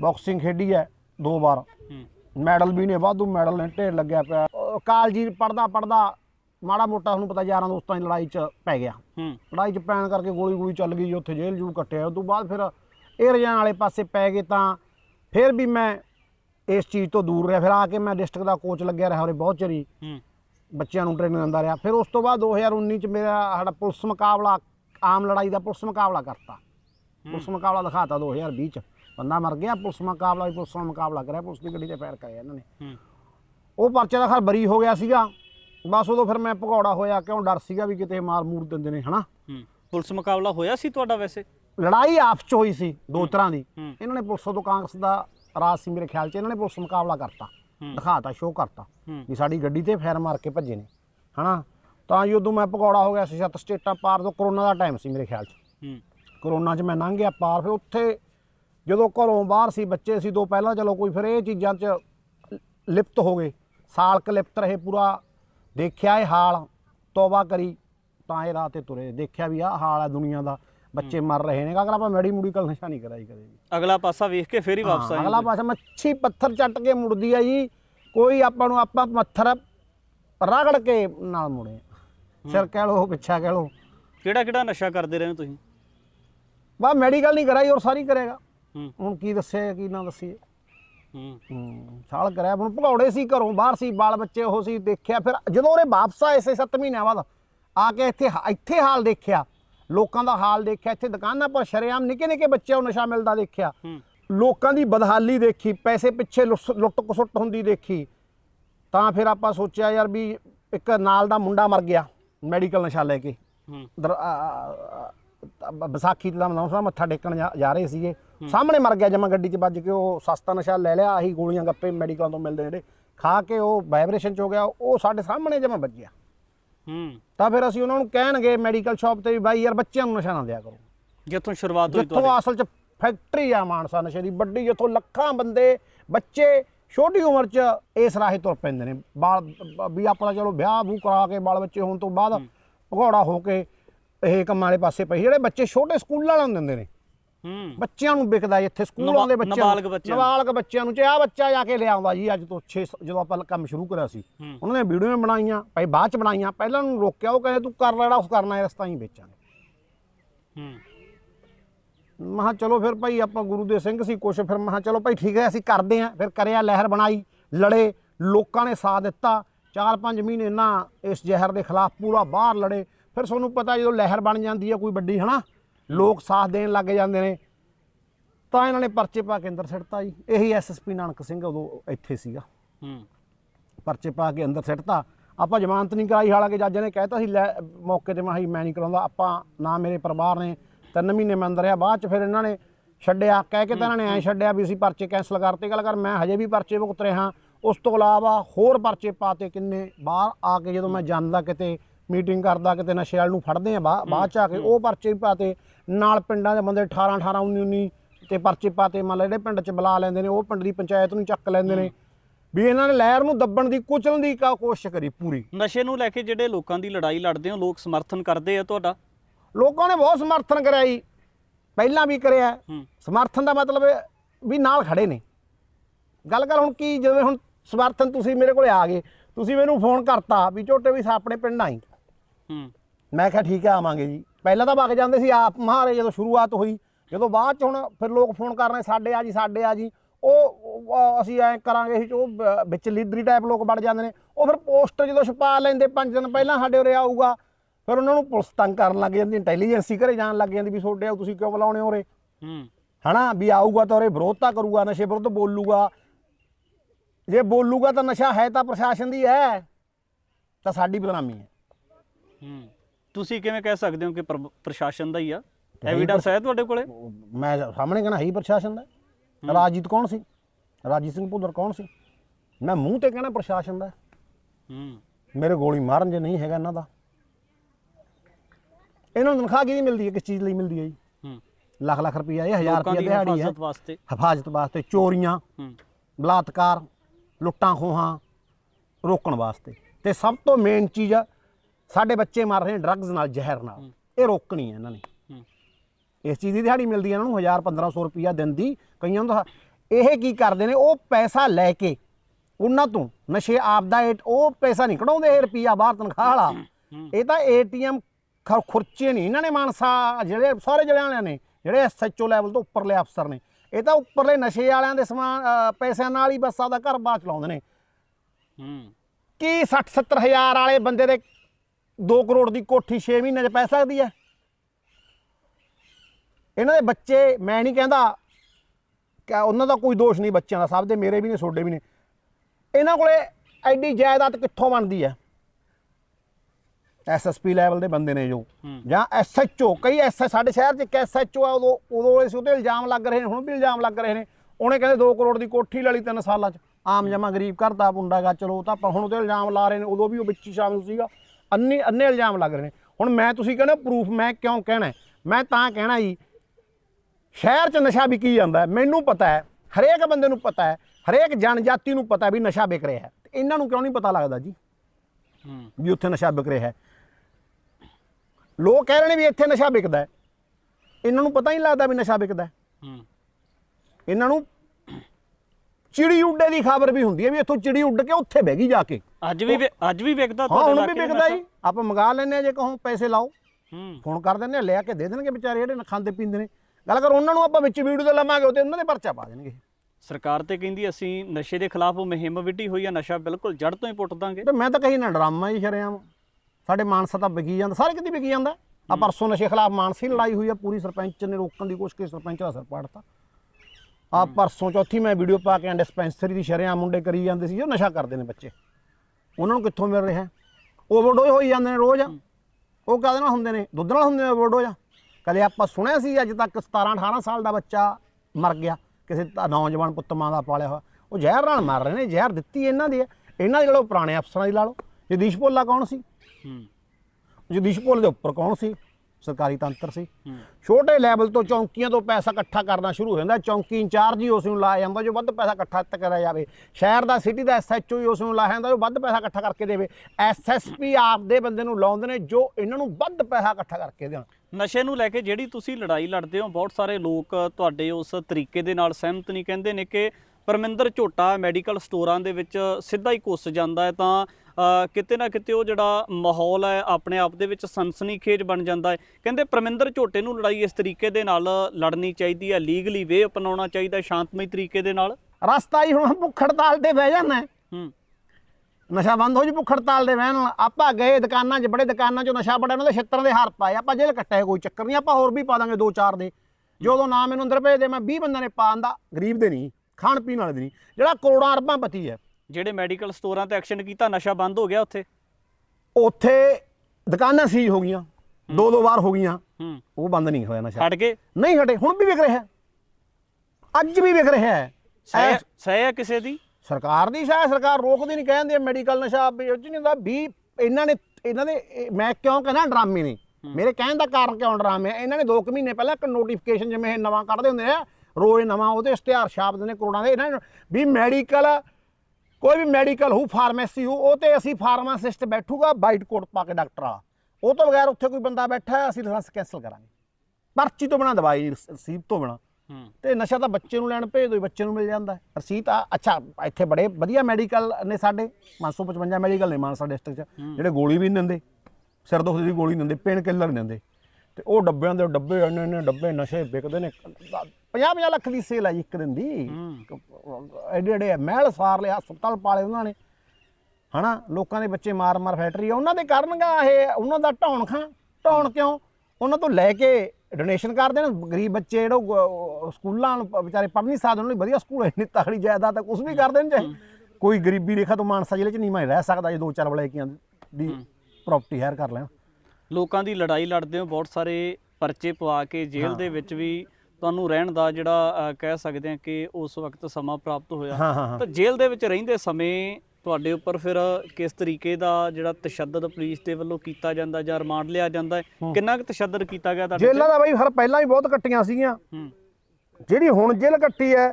ਬਾਕਸਿੰਗ ਖੇਡੀ ਹੈ ਦੋ ਵਾਰ। ਹੂੰ। ਮੈਡਲ ਵੀ ਨੇ ਵਾਧੂ ਮੈਡਲ ਨੇ ਢੇਰ ਲੱਗਿਆ ਪਿਆ। ਉਹ ਕਾਲਜੀ ਪੜਦਾ ਪੜਦਾ ਮਾੜਾ ਮੋਟਾ ਤੁਹਾਨੂੰ ਪਤਾ ਯਾਰਾਂ ਦੋਸਤਾਂ ਦੀ ਲੜਾਈ 'ਚ ਪੈ ਗਿਆ। ਹੂੰ। ਲੜਾਈ 'ਚ ਪੈਣ ਕਰਕੇ ਗੋਲੀ ਗੋਲੀ ਚੱਲ ਗਈ ਜੀ, ਉੱਥੇ ਜੇਲ੍ਹ ਜੂ ਕੱਟਿਆ। ਉਸ ਤੋਂ ਬਾਅਦ ਫਿਰ ਇਹ ਰਜਾਨ ਵਾਲੇ ਪਾਸੇ ਪੈ ਗਏ ਤਾਂ ਫਿਰ ਵੀ ਮੈਂ ਇਸ ਚੀਜ਼ ਤੋਂ ਦੂਰ ਰਿਹਾ। ਫਿਰ ਆ ਕੇ ਮੈਂ ਡਿਸਟ੍ਰਿਕਟ ਦਾ ਕੋਚ ਲੱਗਿਆ ਰਿਹਾ ਉਰੇ ਬਹੁਤ ਚਿਰ ਬੱਚਿਆਂ ਨੂੰ ਟ੍ਰੇਨਿੰਗ ਦਿੰਦਾ ਰਿਹਾ। ਫਿਰ ਉਸ ਤੋਂ ਬਾਅਦ 2019 ਚ ਮੇਰਾ ਸਾਡਾ ਪੁਲਿਸ ਮੁਕਾਬਲਾ ਆਮ ਲੜਾਈ ਦਾ ਪੁਲਿਸ ਮੁਕਾਬਲਾ ਕਰਤਾ। ਪੁਲਿਸ ਮੁਕਾਬਲਾ ਦਿਖਾਤਾ 2020 ਚ। ਬੰਦਾ ਮਰ ਗਿਆ ਪੁਲਿਸ ਮੁਕਾਬਲਾ ਵੀ ਪੁਲਿਸ ਨਾਲ ਮੁਕਾਬਲਾ ਕਰਿਆ ਪੁਲਿਸ ਦੀ ਗੱਡੀ ਤੇ ਫਾਇਰ ਕਰਿਆ ਇਹਨਾਂ ਨੇ। ਹੂੰ। ਉਹ ਪਰਚੇ ਦਾ ਖਰ ਬਰੀ ਹੋ ਗਿਆ ਸੀਗਾ। ਬਸ ਉਦੋਂ ਫਿਰ ਮੈਂ ਭਗੌੜਾ ਹੋਇਆ ਕਿਉਂ ਡਰ ਸੀਗਾ ਵੀ ਕਿਤੇ ਮਾਰ ਮੂਰ ਦਿੰਦੇ ਨੇ ਹਨਾ? ਹੂੰ। ਪੁਲਿਸ ਮੁਕਾਬਲਾ ਹੋਇਆ ਸੀ ਤੁਹਾਡਾ ਵੈਸੇ? ਲੜਾਈ ਆਪਸ ਚ ਹੋਈ ਸੀ ਦੋ ਤਰ੍ਹਾਂ ਦੀ। ਹੂੰ। ਇਹਨਾਂ ਨੇ ਪੁਲਿਸ ਤੋਂ ਕਾਂਗਰਸ ਦਾ ਰਾਜ ਸੀ ਮੇਰੇ ਖਿਆਲ ਚ ਇਹਨਾਂ ਨੇ ਪੁਲਿਸ ਮੁਕਾਬਲਾ ਕਰਤਾ। ਹੂੰ। ਦਿਖਾਤਾ ਸ਼ੋਅ ਕਰਤਾ ਹੂੰ। ਵੀ ਸਾਡੀ ਗੱਡੀ ਤੇ ਫਾਇਰ ਮਾਰ ਕੇ ਭੱਜੇ ਨੇ ਹਨਾ? ਤਾਂ ਜੀ ਉਦੋਂ ਮੈਂ ਭਗੌੜਾ ਹੋ ਗਿਆ ਸੀ ਸੱਤ ਸਟੇਟਾਂ ਪਾਰ ਤੋਂ ਕਰੋਨਾ ਦਾ ਟਾਈਮ ਸੀ ਮੇਰੇ ਖਿਆਲ 'ਚ। ਹੂੰ। ਕਰੋਨਾ 'ਚ ਮੈਂ ਲੰਘ ਗਿਆ ਪਾਰ ਫਿਰ ਉੱਥੇ ਜਦੋਂ ਘਰੋਂ ਬਾਹਰ ਸੀ ਬੱਚੇ ਸੀ ਦੋ ਪਹਿਲਾਂ ਚਲੋ ਕੋਈ ਫਿਰ ਇਹ ਚੀਜ਼ਾਂ 'ਚ ਲਿਪਤ ਹੋ ਗਏ। ਸਾਲ ਕੁ ਲਿਪਤ ਰਹੇ ਪੂਰਾ ਦੇਖਿਆ ਇਹ ਹਾਲ ਤੋਬਾ ਕਰੀ ਤਾਂ ਇਹ ਰਾਹ ਤੇ ਤੁਰੇ। ਦੇਖਿਆ ਵੀ ਆਹ ਹਾਲ ਹੈ ਦੁਨੀਆ ਦਾ। ਬੱਚੇ ਮਰ ਰਹੇ ਨੇ ਅਗਰ ਆਪਾਂ ਮੈਡੀ ਮੂਡੀ ਕਲ ਨਸ਼ਾ ਨਹੀਂ ਕਰਾਈ ਕਦੇ ਵੀ। ਅਗਲਾ ਪਾਸਾ ਵੇਖ ਕੇ ਫੇਰ ਹੀ ਵਾਪਸ ਆਏ ਅਗਲਾ ਪਾਸਾ ਮੱਛੀ ਪੱਥਰ ਚੱਟ ਕੇ ਮੁੜਦੀ ਆ ਜੀ ਕੋਈ ਆਪਾਂ ਨੂੰ ਆਪਾਂ ਪੱਥਰ ਰਗੜ ਕੇ ਨਾਲ ਮੁੜੇ। ਸਿਰ ਕਹਿ ਲੋ ਪਿੱਛਾ ਕਹਿ ਲੋ ਕਿਹੜਾ ਕਿਹੜਾ ਨਸ਼ਾ ਕਰਦੇ ਰਹੇ ਤੁਸੀਂ? ਬਾ ਮੈਡੀਕਲ ਨਹੀਂ ਕਰਾਈ ਔਰ ਸਾਰੀ ਕਰੇਗਾ। ਹੁਣ ਕੀ ਦੱਸੇ ਕੀ ਨਾ ਦੱਸੀਏ। ਹੂੰ। ਹੂੰ ਸਾਲ ਕਰਿਆ। ਹੁਣ ਭਗੌੜੇ ਸੀ ਘਰੋਂ ਬਾਹਰ ਸੀ ਬਾਲ ਬੱਚੇ ਉਹ ਸੀ ਦੇਖਿਆ। ਫਿਰ ਜਦੋਂ ਉਹਨੇ ਵਾਪਸ ਆਏ ਸੇ 7 ਮਹੀਨਿਆਂ ਬਾਅਦ ਆ ਕੇ ਇੱਥੇ ਇੱਥੇ ਹਾਲ ਦੇਖਿਆ। ਲੋਕਾਂ ਦਾ ਹਾਲ ਦੇਖਿਆ ਇੱਥੇ ਦੁਕਾਨਾਂ ਪਰ ਸ਼ਰੇਆਮ ਨਿੱਕੇ ਨਿੱਕੇ ਬੱਚਿਆਂ ਨੂੰ ਨਸ਼ਾ ਮਿਲਦਾ ਦੇਖਿਆ। ਲੋਕਾਂ ਦੀ ਬਦਹਾਲੀ ਦੇਖੀ ਪੈਸੇ ਪਿੱਛੇ ਲੁੱਟ ਕਸੁੱਟ ਹੁੰਦੀ ਦੇਖੀ। ਤਾਂ ਫਿਰ ਆਪਾਂ ਸੋਚਿਆ ਯਾਰ ਵੀ ਇੱਕ ਨਾਲ ਦਾ ਮੁੰਡਾ ਮਰ ਗਿਆ ਮੈਡੀਕਲ ਨਸ਼ਾ ਲੈ ਕੇ। ਵਿਸਾਖੀ ਦਾ ਮਨਾਉਣਾ ਮੱਥਾ ਟੇਕਣ ਜਾ ਜਾ ਰਹੇ ਸੀਗੇ। ਸਾਹਮਣੇ ਮਰ ਗਿਆ ਜਮਾ ਗੱਡੀ 'ਚ ਵੱਜ ਕੇ ਉਹ ਸਸਤਾ ਨਸ਼ਾ ਲੈ ਲਿਆ ਆਹੀ ਗੋਲੀਆਂ ਗੱਪੇ ਮੈਡੀਕਲਾਂ ਤੋਂ ਮਿਲਦੇ ਜਿਹੜੇ। ਖਾ ਕੇ ਉਹ ਵਾਈਬ੍ਰੇਸ਼ਨ 'ਚ ਹੋ ਗਿਆ ਉਹ ਸਾਡੇ ਸਾਹਮਣੇ ਜਮਾ ਵੱਜਿਆ ਹੂੰ। ਤਾਂ ਫਿਰ ਅਸੀਂ ਉਹਨਾਂ ਨੂੰ ਕਹਿਣਗੇ ਮੈਡੀਕਲ ਸ਼ਾਪ ਤੇ ਵੀ ਬਾਈ ਯਾਰ ਬੱਚਿਆਂ ਨੂੰ ਨਸ਼ਾ ਨਾ ਦਿਆ ਕਰੋ। ਜਿੱਥੋਂ ਸ਼ੁਰੂਆਤ ਹੋਈ ਜਿੱਥੋਂ ਅਸਲ 'ਚ ਫੈਕਟਰੀ ਆ ਮਾਨਸਾ ਨਸ਼ੇ ਦੀ ਵੱਡੀ ਜਿੱਥੋਂ ਲੱਖਾਂ ਬੰਦੇ ਬੱਚੇ ਛੋਟੀ ਉਮਰ 'ਚ ਇਸ ਰਾਹੇ ਤੁਰ ਪੈਂਦੇ ਨੇ। ਬਾਲ ਬ- ਵੀ ਆਪਣਾ ਚਲੋ ਵਿਆਹ ਵੂ ਕਰਾ ਕੇ ਬਾਲ ਬੱਚੇ ਹੋਣ ਤੋਂ ਬਾਅਦ ਭਗੌੜਾ ਹੋ ਕੇ ਇਹ ਕੰਮਾਂ ਵਾਲੇ ਪਾਸੇ ਪਏ ਜਿਹੜੇ ਬੱਚੇ ਛੋਟੇ ਸਕੂਲਾਂ ਵਾਲਿਆਂ ਨੂੰ ਦਿੰਦੇ ਨੇ। ਹੂੰ। ਬੱਚਿਆਂ ਨੂੰ ਵਿਕਦਾ ਇੱਥੇ ਸਕੂਲ ਨਵਾ- ਆਉਂਦੇ ਬੱਚਿਆਂ ਨਾਬਾਲਗ ਬੱਚਿਆਂ ਨੂੰ। ਨਾਬਾਲਗ ਬੱਚਿਆਂ ਨੂੰ ਚਾਹ ਬੱਚਾ ਜਾ ਕੇ ਲਿਆਉਂਦਾ ਜੀ ਅੱਜ ਤੋਂ 6 ਜਦੋਂ ਆਪਾਂ ਕੰਮ ਸ਼ੁਰੂ ਕਰਿਆ ਸੀ ਹੂੰ। ਉਹਨਾਂ ਨੇ ਵੀਡੀਓ ਬਣਾਈਆਂ ਭਾਈ ਬਾਅਦ ਚ ਬਣਾਈਆਂ ਪਹਿਲਾਂ ਨੂੰ ਰੋਕਿਆ ਉਹ ਕਹਿੰਦੇ ਤੂੰ ਕਰ ਲੈਣਾ ਉਸ ਕਰਨਾ ਹੈ ਰਸਤਾ ਹੀ ਵੇਚਾਂਗੇ। ਹੂੰ। ਮਹਾ ਚਲੋ ਫਿਰ ਭਾਈ ਆਪਾਂ ਗੁਰੂ ਦੇ ਸਿੰਘ ਸੀ ਕੁਛ ਫਿਰ ਮਹਾ ਚਲੋ ਭਾਈ ਠੀਕ ਹੈ ਅਸੀਂ ਕਰਦੇ ਆਂ ਫਿਰ ਕਰਿਆ ਲਹਿਰ ਬਣਾਈ ਲੜੇ ਲੋਕਾਂ ਨੇ ਸਾਥ ਦਿੱਤਾ 4-5 ਮਹੀਨੇ ਨਾ ਇਸ ਜ਼ਹਿਰ ਦੇ ਖਿਲਾਫ ਪੂਰਾ ਬਾਹਰ ਲੜੇ ਫਿਰ ਤੁਹਾਨੂੰ ਪਤਾ ਜਦੋਂ ਲਹਿਰ ਬਣ ਜਾਂਦੀ ਹੈ ਕੋਈ ਵੱਡੀ ਹਨਾ? ਲੋਕ ਸਾਥ ਦੇਣ ਲੱਗ ਜਾਂਦੇ ਨੇ। ਤਾਂ ਇਹਨਾਂ ਨੇ ਪਰਚੇ ਪਾ ਕੇ ਅੰਦਰ ਸਿੱਟਤਾ ਜੀ। ਇਹੀ ਐਸਐਸਪੀ ਨਾਨਕ ਸਿੰਘ ਉਦੋਂ ਇੱਥੇ ਸੀਗਾ। ਹੂੰ। ਪਰਚੇ ਪਾ ਕੇ ਅੰਦਰ ਸਿੱਟਤਾ। ਆਪਾਂ ਜ਼ਮਾਨਤ ਨਹੀਂ ਕਰਾਈ ਹਾਲਾਂਕਿ ਜੱਜ ਨੇ ਕਹਿਤਾ ਸੀ ਲੈ ਮੌਕੇ ਤੇ ਮੈਂ ਜੀ ਮੈਂ ਨਹੀਂ ਕਰਾਉਂਦਾ। ਆਪਾਂ ਨਾ ਮੇਰੇ ਪਰਿਵਾਰ ਨੇ ਤਿੰਨ ਮਹੀਨੇ ਮੈਂ ਅੰਦਰ ਆ ਬਾਅਦ ਚ ਫਿਰ ਇਹਨਾਂ ਨੇ ਛੱਡਿਆ। ਕਹਿ ਕੇ ਤਾਂ ਇਹਨਾਂ ਨੇ ਐ ਛੱਡਿਆ ਵੀ ਅਸੀਂ ਪਰਚੇ ਕੈਂਸਲ ਕਰਤੇ। ਗੱਲ ਕਰ ਮੈਂ ਹਜੇ ਵੀ ਪਰਚੇ ਭੁਗਤ ਰਿਹਾ। ਉਸ ਤੋਂ ਇਲਾਵਾ ਹੋਰ ਪਰਚੇ ਪਾਤੇ ਕਿੰਨੇ ਬਾਹਰ ਆ ਕੇ ਜਦੋਂ ਮੈਂ ਜਾਂਦਾ ਕਿਤੇ ਮੀਟਿੰਗ ਕਰਦਾ ਕਿਤੇ ਨਸ਼ੇ ਵਾਲ ਨੂੰ ਫੜਦੇ ਆ ਬਾ- ਬਾਅਦ ਚ ਆ ਕੇ ਉਹ ਪਰਚੇ ਵੀ ਪਾਤੇ। ਨਾਲ ਪਿੰਡਾਂ ਦੇ ਬੰਦੇ 18 18 19 19 ਤੇ ਪਰਚੇ ਪਾਤੇ। ਮੰਨ ਲਾ ਜਿਹੜੇ ਪਿੰਡ ਚ ਬੁਲਾ ਲੈਂਦੇ ਨੇ ਉਹ ਪਿੰਡ ਦੀ ਪੰਚਾਇਤ ਨੂੰ ਚੱਕ ਲੈਂਦੇ ਨੇ। ਵੀ ਇਹਨਾਂ ਨੇ ਲਹਿਰ ਨੂੰ ਦੱਬਣ ਦੀ ਕੁਚਲਣ ਦੀ ਕਾ ਕੋਸ਼ਿਸ਼ ਕਰੀ ਪੂਰੀ। ਨਸ਼ੇ ਨੂੰ ਲੈ ਕੇ ਜਿਹੜੇ ਲੋਕਾਂ ਦੀ ਲੜਾਈ ਲੜਦੇ ਹੋ ਲੋਕ ਸਮਰਥਨ ਕਰਦੇ ਆ ਤੁਹਾਡਾ? ਲੋਕਾਂ ਨੇ ਬਹੁਤ ਸਮਰਥਨ ਕਰਿਆ ਜੀ ਪਹਿਲਾਂ ਵੀ ਕਰਿਆ। ਸਮਰਥਨ ਦਾ ਮਤਲਬ ਵੀ ਨਾਲ ਖੜੇ ਨੇ। ਗੱਲ ਕਰ ਹੁਣ ਕੀ ਜਿਵੇਂ ਹੁਣ ਸਮਰਥਨ ਤੁਸੀਂ ਮੇਰੇ ਕੋਲੇ ਆ ਗਏ ਤੁਸੀਂ ਮੈਨੂੰ ਫੋਨ ਕਰਤਾ ਵੀ ਝੋਟੇ ਵੀ ਆਪਣੇ ਪਿੰਡ ਆਈ। ਹੂੰ। ਮੈਂ ਕਿਹਾ ਠੀਕ ਹੈ ਆਵਾਂਗੇ ਜੀ। ਪਹਿਲਾਂ ਤਾਂ ਵਗ ਜਾਂਦੇ ਸੀ ਆਪ। ਮਹਾਰੇ ਜਦੋਂ ਸ਼ੁਰੂਆਤ ਹੋਈ ਜਦੋਂ ਬਾਅਦ ਚ ਹੁਣ ਫਿਰ ਲੋਕ ਫੋਨ ਕਰ ਰਹੇ ਸਾਡੇ ਆ ਜੀ ਸਾਡੇ ਆ ਜੀ। ਉਹ ਅਸੀਂ ਐ ਕਰਾਂਗੇ ਅਸੀਂ ਉਹ ਵਿੱਚ ਲੀਡਰੀ ਟਾਈਪ ਲੋਕ ਵੜ ਜਾਂਦੇ ਨੇ। ਉਹ ਫਿਰ ਪੋਸਟਰ ਜਦੋਂ ਛਪਾ ਲੈਂਦੇ ਪੰਜ ਦਿਨ ਪਹਿਲਾਂ ਸਾਡੇ ਉਰੇ ਆਊਗਾ। ਫਿਰ ਉਹਨਾਂ ਨੂੰ ਪੁਲਿਸ ਤੰਗ ਕਰਨ ਲੱਗ ਜਾਂਦੀ ਇੰਟੈਲੀਜੈਂਸੀ ਘਰੇ ਜਾਣ ਲੱਗ ਜਾਂਦੀ ਵੀ ਆ ਤੁਸੀਂ ਕਿਉਂ ਬੁਲਾਉਣੇ ਉਰੇ? ਹੂੰ। ਹਨਾ ਵੀ ਆਊਗਾ ਤਾਂ ਉਰੇ ਵਿਰੋਧਤਾ ਕਰੂਗਾ ਨਸ਼ੇ ਵਿਰੁੱਧ ਬੋਲੂਗਾ। ਜੇ ਬੋਲੂਗਾ ਤਾਂ ਨਸ਼ਾ ਹੈ ਤਾਂ ਪ੍ਰਸ਼ਾਸਨ ਦੀ ਹੈ ਤਾਂ ਸਾਡੀ ਬਦਨਾਮੀ ਹੈ। ਹੂੰ। ਤੁਸੀਂ ਕਿਵੇਂ ਕਹਿ ਸਕਦੇ ਹੋ ਕਿ ਪ੍ਰ- ਪ੍ਰਸ਼ਾਸਨ ਦਾ ਹੀ ਆ? ਐਵੀਡੈਂਸ ਹੈ ਤੁਹਾਡੇ ਕੋਲੇ? ਮੈਂ ਸਾਹਮਣੇ ਕਹਿਣਾ ਹੈ ਹੀ ਪ੍ਰਸ਼ਾਸਨ ਦਾ। ਰਾਜੀਤ ਕੌਣ ਸੀ? ਰਾਜੀਤ ਸਿੰਘ ਭੁੱਲਰ ਕੌਣ ਸੀ? ਮੈਂ ਮੂੰਹ ਤੇ ਕਹਿਣਾ ਪ੍ਰਸ਼ਾਸਨ ਦਾ। ਹੂੰ। ਮੇਰੇ ਗੋਲੀ ਮਾਰਨ ਜੇ ਨਹੀਂ ਹੈਗਾ ਇਹਨਾਂ ਦਾ। ਇਹਨਾਂ ਨੂੰ ਤਨਖਾਹ ਕਿਹਦੀ ਮਿਲਦੀ ਹੈ? ਕਿਸ ਚੀਜ਼ ਲਈ ਮਿਲਦੀ ਹੈ ਜੀ? ਹੂੰ। ਲੱਖ ਲੱਖ ਰੁਪਈਆ ਇਹ 1000 ਲੋਕਾਂ ਰੁਪਈਆ ਦੀ ਦਿਹਾੜੀ ਹੈ। ਹਿਫਾਜ਼ਤ ਵਾਸਤੇ। ਹਿਫਾਜ਼ਤ ਵਾਸਤੇ ਚੋਰੀਆਂ ਹੂੰ। ਬਲਾਤਕਾਰ ਲੁੱਟਾਂ ਖੋਹਾਂ ਰੋਕਣ ਵਾਸਤੇ। ਤੇ ਸਭ ਤੋਂ ਮੇਨ ਚੀਜ਼ ਆ, ਸਾਡੇ ਬੱਚੇ ਮਰ ਰਹੇ ਨੇ ਡਰੱਗਸ ਨਾਲ ਜ਼ਹਿਰ ਨਾਲ। ਇਹ ਰੋਕਣੀ ਹੈ ਇਹਨਾਂ ਨੇ। ਇਸ ਚੀਜ਼ ਦੀ ਦਿਹਾੜੀ ਮਿਲਦੀ ਹੈ ਇਹਨਾਂ ਨੂੰ 1000 1500 ਰੁਪਈਆ ਦਿਨ ਦੀ। ਕਈਆਂ ਨੂੰ ਤਾਂ ਇਹ ਕੀ ਕਰਦੇ ਨੇ ਉਹ ਪੈਸਾ ਲੈ ਕੇ ਉਹਨਾਂ ਤੋਂ ਨਸ਼ੇ ਆਪਦਾ ਏ- ਉਹ ਪੈਸਾ ਨਹੀਂ ਕਢਾਉਂਦੇ ਇਹ ਰੁਪਿਆ ਬਾਹਰ ਤਨਖਾਹ ਵਾਲਾ। ਇਹ ਤਾਂ ਏਟੀਐਮ ਖੁਰਚੇ ਨਹੀਂ ਇਹਨਾਂ ਨੇ ਮਾਨਸਾ ਜਿਹੜੇ ਸਾਰੇ ਜ਼ਿਲ੍ਹਿਆਂ ਵਾਲਿਆਂ ਨੇ ਜਿਹੜੇ ਐਸਐਚਓ ਲੈਵਲ ਤੋਂ ਉੱਪਰਲੇ ਅਫਸਰ ਨੇ। ਇਹ ਤਾਂ ਉੱਪਰਲੇ ਨਸ਼ੇ ਵਾਲਿਆਂ ਦੇ ਸਮਾਨ ਪੈਸਿਆਂ ਨਾਲ ਹੀ ਬੱਸਾਂ ਦਾ ਘਰ ਬਾਰ ਚਲਾਉਂਦੇ ਨੇ। ਹੂੰ। ਕੀ 60 70 ਹਜ਼ਾਰ ਵਾਲੇ ਬੰਦੇ ਦੇ 2 ਕਰੋੜ ਦੀ ਕੋਠੀ 6 ਮਹੀਨੇ 'ਚ ਪੈ ਸਕਦੀ ਹੈ ਇਹਨਾਂ ਦੇ ਬੱਚੇ ਮੈਂ ਨਹੀਂ ਕਹਿੰਦਾ ਕਿ ਉਹਨਾਂ ਦਾ ਕੋਈ ਦੋਸ਼ ਨਹੀਂ ਬੱਚਿਆਂ ਦਾ ਸਭ ਦੇ ਮੇਰੇ ਵੀ ਨੇ ਤੁਹਾਡੇ ਵੀ ਨੇ। ਇਹਨਾਂ ਕੋਲੇ ਐਡੀ ਜਾਇਦਾਦ ਕਿੱਥੋਂ ਬਣਦੀ ਹੈ ਐਸਐਸਪੀ ਲੈਵਲ ਦੇ ਬੰਦੇ ਨੇ ਜੋ। ਜਾਂ ਐਸਐਚਓ ਕਈ ਐਸ ਸਾਡੇ ਸ਼ਹਿਰ 'ਚ ਇੱਕ ਐਸਐਚਓ ਆ ਉਦੋਂ ਉਦੋਂ ਇਸ ਉਤੇ ਇਲਜ਼ਾਮ ਲੱਗ ਰਹੇ ਨੇ ਹੁਣ ਵੀ ਇਲਜ਼ਾਮ ਲੱਗ ਰਹੇ ਨੇ। ਉਹਨੇ ਕਹਿੰਦੇ 2 ਕਰੋੜ ਦੀ ਕੋਠੀ ਲੈ ਲਈ 3 ਸਾਲਾਂ 'ਚ। ਆਮ ਜਮਾ ਗਰੀਬ ਘਰ ਦਾ ਮੁੰਡਾ ਗਾ ਚਲੋ ਤਾਂ ਆਪਾਂ ਹੁਣ ਉਹਤੇ ਇਲਜ਼ਾਮ ਲਾ ਰਹੇ ਨੇ ਉਦੋਂ ਵੀ ਉਹ ਵਿੱਚ ਸ਼ਾਮਿਲ ਸੀਗਾ। ਅੰਨੇ ਅੰਨੇ ਇਲਜ਼ਾਮ ਲੱਗ ਰਹੇ ਨੇ। ਹੁਣ ਮੈਂ ਤੁਸੀਂ ਕਹਿੰਦੇ ਪ੍ਰੂਫ ਮੈਂ ਕਿਉਂ ਕਹਿਣਾ? ਮੈਂ ਤਾਂ ਕਹਿਣਾ ਜੀ ਸ਼ਹਿਰ 'ਚ ਨਸ਼ਾ ਵਿਕੀ ਜਾਂਦਾ ਮੈਨੂੰ ਪਤਾ ਹੈ ਹਰੇਕ ਬੰਦੇ ਨੂੰ ਪਤਾ ਹੈ ਹਰੇਕ ਜਨਜਾਤੀ ਨੂੰ ਪਤਾ ਵੀ ਨਸ਼ਾ ਵਿਕ ਰਿਹਾ ਹੈ। ਇਹਨਾਂ ਨੂੰ ਕਿਉਂ ਨਹੀਂ ਪਤਾ ਲੱਗਦਾ ਜੀ? ਹੂੰ। ਵੀ ਉੱਥੇ ਨਸ਼ਾ ਵਿਕ ਰਿਹਾ ਹੈ। ਲੋਕ ਕਹਿ ਰਹੇ ਨੇ ਵੀ ਇੱਥੇ ਨਸ਼ਾ ਵਿਕਦਾ ਹੈ। ਇਹਨਾਂ ਨੂੰ ਪਤਾ ਹੀ ਨਹੀਂ ਲੱਗਦਾ ਵੀ ਨਸ਼ਾ ਵਿਕਦਾ ਹੈ। ਹੂੰ। ਇਹਨਾਂ ਨੂੰ ਚਿੜੀ ਉੱਡੇ ਦੀ ਖਬਰ ਵੀ ਹੁੰਦੀ ਹੈ ਵੀ ਇੱਥੋਂ ਚਿੜੀ ਉੱਡ ਕੇ ਉੱਥੇ ਬਹਿ ਗਈ ਜਾ ਕੇ। ਅੱਜ ਵੀ ਵਿ- ਅੱਜ ਵੀ ਵਿਕਦਾ ਹਾਂ ਹੁਣ ਵੀ ਇਲਾਕੇ ਵਿਕਦਾ? ਜੀ। ਆਪਾਂ ਮੰਗਾ ਲੈਂਦੇ ਆ ਜੇ ਕਹੋ ਪੈਸੇ ਲਾਓ। ਹੂੰ। ਫੋਨ ਕਰ ਦਿੰਦੇ ਆ ਲਿਆ ਕੇ ਦੇ ਦੇਣਗੇ ਵਿਚਾਰੇ ਜਿਹੜੇ ਖਾਂਦੇ ਪੀਂਦੇ ਨੇ। ਗੱਲ ਕਰ ਉਹਨਾਂ ਨੂੰ ਆਪਾਂ ਵਿੱਚ ਵੀਡੀਓ ਤੇ ਲਵਾਂਗੇ ਉਹ ਤੇ ਉਹਨਾਂ ਦੇ ਪਰਚਾ ਪਾ ਦੇਣਗੇ। ਸਰਕਾਰ ਤੇ ਕਹਿੰਦੀ ਅਸੀਂ ਨਸ਼ੇ ਦੇ ਖਿਲਾਫ ਮੁਹਿੰਮ ਵਿੱਢੀ ਹੋਈ ਆ ਨਸ਼ਾ ਬਿਲਕੁਲ ਜੜ ਤੋਂ ਹੀ ਪੁੱਟ ਦਾਂਗੇ। ਤੇ ਮੈਂ ਤਾਂ ਕਹੀ ਨਾ ਡਰਾਮਾ ਹੀ ਸ਼ਰਿਆਮ। ਸਾਡੇ ਮਾਨਸਾ ਤਾਂ ਵਿਕੀ ਜਾਂਦਾ ਸਾਰੇ ਕਿਤੇ ਵਿਕੀ ਜਾਂਦਾ। ਆ ਪਰਸੋਂ ਨਸ਼ੇ ਖਿਲਾਫ ਮਾਨਸੀ ਲੜਾਈ ਹੋਈ ਆ ਪੂਰੀ ਸਰਪੰਚ ਨੇ ਰੋਕਣ ਦੀ ਕੋਸ਼ਿਸ਼ ਕੀਤੀ ਸਰਪੰਚ ਦਾ ਸਿਰ ਪਾੜਤਾ ਆ ਪਰਸੋਂ ਚੌਥੀ ਮੈਂ ਵੀਡੀਓ ਪਾ ਕੇ ਡਿਸਪੈਂਸਰੀ ਦੀ ਸ਼ਰਿਆਮ ਮੁੰਡੇ ਕਰੀ ਜਾਂਦੇ ਸੀ ਜੋ ਨਸ਼ਾ ਕਰਦੇ ਨੇ ਬੱਚੇ। ਉਹਨਾਂ ਨੂੰ ਕਿੱਥੋਂ ਮਿਲ ਰਿਹਾ? ਓਵਰਡੋਜ਼ ਹੋਈ ਜਾਂਦੇ ਨੇ ਰੋਜ਼। ਉਹ ਕਾਹਦੇ ਨਾਲ ਹੁੰਦੇ ਨੇ? ਦੁੱਧ ਨਾਲ ਹੁੰਦੇ ਨੇ ਓਵਰਡੋਜ਼ ਕਦੇ ਆਪਾਂ ਸੁਣਿਆ ਸੀ ਅੱਜ ਤੱਕ 17 18 ਸਾਲ ਦਾ ਬੱਚਾ ਮਰ ਗਿਆ ਕਿਸੇ ਨੌਜਵਾਨ ਪੁੱਤ ਮਾਂ ਦਾ ਪਾਲਿਆ ਹੋਇਆ। ਉਹ ਜ਼ਹਿਰ ਨਾਲ ਮਰ ਰਹੇ ਨੇ ਜ਼ਹਿਰ ਦਿੱਤੀ ਇਹਨਾਂ ਦੀ। ਇਹਨਾਂ ਦੇ ਲਓ ਪੁਰਾਣੇ ਅਫਸਰਾਂ ਦੀ ਲਾ ਲਓ। ਜਗਦੀਸ਼ ਭੋਲਾ ਕੌਣ ਸੀ? ਹੂੰ। ਜਗਦੀਸ਼ ਭੋਲੇ ਦੇ ਉੱਪਰ ਕੌਣ ਸੀ? ਸਰਕਾਰੀ ਤੰਤਰ ਸੀ। ਛੋਟੇ ਲੈਵਲ ਤੋਂ ਚੌਂਕੀਆਂ ਤੋਂ ਪੈਸਾ ਇਕੱਠਾ ਕਰਨਾ ਸ਼ੁਰੂ ਹੋ ਜਾਂਦਾ। ਚੌਂਕੀ ਇੰਚਾਰਜ ਹੀ ਉਸ ਨੂੰ ਲਾਇਆ ਜਾਂਦਾ ਜੋ ਵੱਧ ਪੈਸਾ ਇਕੱਠਾ ਕਰਿਆ ਜਾਵੇ। ਸ਼ਹਿਰ ਦਾ ਸਿਟੀ ਦਾ ਐਸਐਚਓ ਹੀ ਉਸ ਨੂੰ ਲਾਇਆ ਜਾਂਦਾ ਜੋ ਵੱਧ ਪੈਸਾ ਇਕੱਠਾ ਕਰਕੇ ਦੇਵੇ। ਐਸਐਸਪੀ ਆਪਦੇ ਬੰਦੇ ਨੂੰ ਲਾਉਂਦੇ ਨੇ ਜੋ ਇਹਨਾਂ ਨੂੰ ਵੱਧ ਪੈਸਾ ਇਕੱਠਾ ਕਰਕੇ ਦੇਣ। ਨਸ਼ੇ ਨੂੰ ਲੈ ਕੇ ਜਿਹੜੀ ਤੁਸੀਂ ਲੜਾਈ ਲੜਦੇ ਹੋ ਬਹੁਤ ਸਾਰੇ ਲੋਕ ਤੁਹਾਡੇ ਉਸ ਤਰੀਕੇ ਦੇ ਨਾਲ ਸਹਿਮਤ ਨਹੀਂ ਕਹਿੰਦੇ ਨੇ ਕਿ ਪਰਮਿੰਦਰ ਝੋਟਾ ਮੈਡੀਕਲ ਸਟੋਰਾਂ ਦੇ ਵਿੱਚ ਸਿੱਧਾ ਹੀ ਘੁੱਸ ਜਾਂਦਾ ਹੈ ਤਾਂ ਕਿਤੇ ਨਾ ਕਿਤੇ ਉਹ ਜਿਹੜਾ ਮਾਹੌਲ ਹੈ ਆਪਣੇ ਆਪ ਦੇ ਵਿੱਚ ਸਨਸਨੀਖੇਜ ਬਣ ਜਾਂਦਾ ਹੈ। ਕਹਿੰਦੇ ਪਰਮਿੰਦਰ ਝੋਟੇ ਨੂੰ ਲੜਾਈ ਇਸ ਤਰੀਕੇ ਦੇ ਨਾਲ ਲੜਨੀ ਚਾਹੀਦੀ ਹੈ ਲੀਗਲੀ ਵੇ ਅਪਣਾਉਣਾ ਚਾਹੀਦਾ ਸ਼ਾਂਤਮਈ ਤਰੀਕੇ ਦੇ ਨਾਲ। ਰਸਤਾ ਹੀ ਹੁਣ ਭੁੱਖ ਹੜਤਾਲ ਤੇ ਬਹਿ ਜਾਂਦਾ ਹੈ। ਨਸ਼ਾ ਬੰਦ ਹੋ ਜੀ ਭੁੱਖ ਹੜਤਾਲ ਦੇ ਬਹਿਣ ਨਾਲ। ਆਪਾਂ ਗਏ ਦੁਕਾਨਾਂ 'ਚ ਬੜੇ ਦੁਕਾਨਾਂ 'ਚੋਂ ਨਸ਼ਾ ਬੜਾ ਉਹਨਾਂ ਦੇ ਛੱਤਰਾਂ ਦੇ ਹਾਰ ਪਾਏ। ਆਪਾਂ ਜੇਲ੍ਹ ਕੱਟਿਆ ਕੋਈ ਚੱਕਰ ਨਹੀਂ ਆਪਾਂ ਹੋਰ ਵੀ ਪਾ ਦਾਂਗੇ ਦੋ ਚਾਰ ਦੇ। ਜਦੋਂ ਨਾ ਮੈਨੂੰ ਅੰਦਰ ਭੇਜ ਦੇ ਮੈਂ 20 ਬੰਦਿਆਂ ਨੇ ਪਾਉਣ ਦਾ ਗਰੀਬ ਦੇ ਨਹੀਂ ਖਾਣ ਪੀਣ ਵਾਲੇ ਦੇ ਨਹੀਂ। ਜਿਹੜਾ ਕਰੋੜਾਂ ਅਰਬਾਂ ਪਤੀ ਹੈ ਜਿਹੜੇ ਮੈਡੀਕਲ ਸਟੋਰਾਂ ਤੇ ਐਕਸ਼ਨ ਕੀਤਾ ਨਸ਼ਾ ਬੰਦ ਹੋ ਗਿਆ ਉੱਥੇ? ਉੱਥੇ ਦੁਕਾਨਾਂ ਸੀਜ਼ ਹੋ ਗਈਆਂ। ਦੋ ਦੋ ਵਾਰ ਹੋ ਗਈਆਂ। ਹੂੰ। ਉਹ ਬੰਦ ਨਹੀਂ ਹੋਇਆ ਨਸ਼ਾ। ਹਟ ਗਏ? ਨਹੀਂ ਹਟੇ ਹੁਣ ਵੀ ਵਿਕ ਰਿਹਾ। ਹੈ। ਅੱਜ ਵੀ ਵਿਕ ਰਿਹਾ ਹੈ। ਸਹਿ ਸਹਿ ਹੈ ਕਿਸੇ ਦੀ? ਸਰਕਾਰ ਦੀ ਸ਼ਾਇਦ ਸਰਕਾਰ ਰੋਕਦੀ ਨਹੀਂ ਕਹਿੰਦੀ ਮੈਡੀਕਲ ਨਸ਼ਾ ਵੀ ਉਹ 'ਚ ਨਹੀਂ ਹੁੰਦਾ। ਵੀ ਇਹਨਾਂ ਨੇ ਇਹਨਾਂ ਦੇ ਮੈਂ ਕਿਉਂ ਕਹਿੰਦਾ ਡਰਾਮੇ ਨੇ? ਮੇਰੇ ਕਹਿਣ ਦਾ ਕਾਰਨ ਕਿਉਂ ਡਰਾਮੇ? ਆ ਇਹਨਾਂ ਨੇ 2 ਕੁ ਮਹੀਨੇ ਪਹਿਲਾਂ ਇੱਕ ਨੋਟੀਫਿਕੇਸ਼ਨ ਜਿਵੇਂ ਇਹ ਨਵਾਂ ਕੱਢਦੇ ਹੁੰਦੇ ਆ ਰੋਜ਼ ਨਵਾਂ ਉਹਦੇ ਇਸ਼ਤਿਹਾਰ ਛਾਪਦੇ ਨੇ ਕਰੋੜਾਂ ਦੇ। ਇਹਨਾਂ ਵੀ ਮੈਡੀਕਲ ਕੋਈ ਵੀ ਮੈਡੀਕਲ ਹੋ ਫਾਰਮੇਸੀ ਹੋ ਉਹ ਤੇ ਅਸੀਂ ਫਾਰਮਾਸਿਸਟ ਬੈਠੂਗਾ ਵਾਈਟ ਕੋਟ ਪਾ ਕੇ ਡਾਕਟਰ ਆ। ਉਹ ਤੋਂ ਬਗੈਰ ਉੱਥੇ ਕੋਈ ਬੰਦਾ ਬੈਠਾ ਅਸੀਂ ਲਾਇਸੈਂਸ ਕੈਂਸਲ ਕਰਾਂਗੇ। ਪਰਚੀ ਤੋਂ ਬਿਨਾਂ ਦਵਾਈ ਰਸੀਦ ਤੋਂ ਬਿਨਾਂ। ਤੇ ਨਸ਼ਾ ਤਾਂ ਬੱਚੇ ਨੂੰ ਲੈਣ ਭੇਜ ਦੋ ਬੱਚੇ ਨੂੰ ਮਿਲ ਜਾਂਦਾ। ਰਸੀਦ ਆ ਅੱਛਾ ਇੱਥੇ ਬੜੇ ਵਧੀਆ ਮੈਡੀਕਲ ਨੇ ਸਾਡੇ 555 ਮੈਡੀਕਲ ਨੇ ਮਾਨਸਾ ਡਿਸਟ੍ਰਿਕਟ 'ਚ ਜਿਹੜੇ ਗੋਲੀ ਵੀ ਨਹੀਂ ਦਿੰਦੇ ਸਿਰ ਦੁਖਦੀ ਦੀ ਗੋਲੀ ਨਹੀਂ ਦਿੰਦੇ ਪੇਨ ਕਿਲਰ ਨਹੀਂ ਦਿੰਦੇ। ਤੇ ਉਹ ਡੱਬਿਆਂ ਦੇ ਡੱਬੇ ਇੰਨੇ ਇੰਨੇ ਡੱਬੇ ਨਸ਼ੇ ਵਿਕਦੇ ਨੇ 50 50 ਲੱਖ ਦੀ ਸੇਲ ਆ ਜੀ ਇੱਕ ਦਿਨ ਦੀ। ਐਡੇ ਐਡੇ ਮਹਿਲ ਸਾਰ ਲਿਆ ਹਸਪਤਾਲ ਪਾਲੇ ਉਹਨਾਂ ਨੇ। ਹਨਾ ਲੋਕਾਂ ਦੇ ਬੱਚੇ ਮਾਰ ਮਾਰ ਫੈਕਟਰੀ ਆ। ਉਹਨਾਂ ਦੇ ਕਰਨਗਾ ਇਹ ਉਹਨਾਂ ਦਾ ਢੌਣ ਖਾਂ। ਢੌਣ ਕਿਉਂ? ਉਹਨਾਂ ਤੋਂ ਲੈ ਕੇ ਡੋਨੇਸ਼ਨ ਕਰਦੇ ਨੇ ਗਰੀਬ ਬੱਚੇ ਜਿਹੜੇ ਸਕੂਲਾਂ ਵਿਚਾਰੇ ਪੜ੍ਹ ਨਹੀਂ ਸਕਦੇ ਉਹਨਾਂ ਲਈ ਵਧੀਆ ਸਕੂਲ ਇੰਨੀ ਤਕੜੀ ਜਾਇਦਾਦ ਤਾਂ ਕੁਝ ਵੀ ਕਰਦੇ ਨੇ ਚਾਹੇ ਕੋਈ ਗਰੀਬੀ ਰੇਖਾ ਤੋਂ ਮਾਨਸਾ ਜ਼ਿਲ੍ਹੇ 'ਚ ਨਹੀਂ ਮੈਂ ਰਹਿ ਸਕਦਾ ਜੇ ਦੋ ਚਾਰ ਵਲੇਕੀਆਂ ਦੀ ਪ੍ਰਾਪਰਟੀ ਹਾਇਰ ਕਰ ਲੈਣ। ਲੋਕਾਂ ਦੀ ਲੜਾਈ ਲੜਦੇ ਹੋ ਬਹੁਤ ਸਾਰੇ ਪਰਚੇ ਪਵਾ ਕੇ ਜੇਲ੍ਹ ਦੇ ਵਿੱਚ ਵੀ ਤੁਹਾਨੂੰ ਰਹਿਣ ਦਾ ਜਿਹੜਾ ਕਹਿ ਸਕਦੇ ਹਾਂ ਕਿ ਉਸ ਵਕਤ ਸਮਾਂ ਪ੍ਰਾਪਤ ਹੋਇਆ। ਤਾਂ ਜੇਲ੍ਹ ਦੇ ਵਿੱਚ ਰਹਿੰਦੇ ਸਮੇਂ ਤੁਹਾਡੇ ਉੱਪਰ ਫਿਰ ਕਿਸ ਤਰੀਕੇ ਦਾ ਜਿਹੜਾ ਤਸ਼ੱਦਦ ਪੁਲਿਸ ਦੇ ਵੱਲੋਂ ਕੀਤਾ ਜਾਂਦਾ ਜਾਂ ਰਿਮਾਂਡ ਲਿਆ ਜਾਂਦਾ ਕਿੰਨਾ ਕੁ ਤਸ਼ੱਦਦ ਕੀਤਾ ਗਿਆ ਤੁਹਾਡੇ ਜੇਲ੍ਹਾਂ ਦਾ ਬਈ ਹਰ ਪਹਿਲਾਂ ਵੀ ਬਹੁਤ ਕੱਟੀਆਂ ਸੀਗੀਆਂ। ਜਿਹੜੀ ਹੁਣ ਜੇਲ੍ਹ ਕੱਟੀ ਹੈ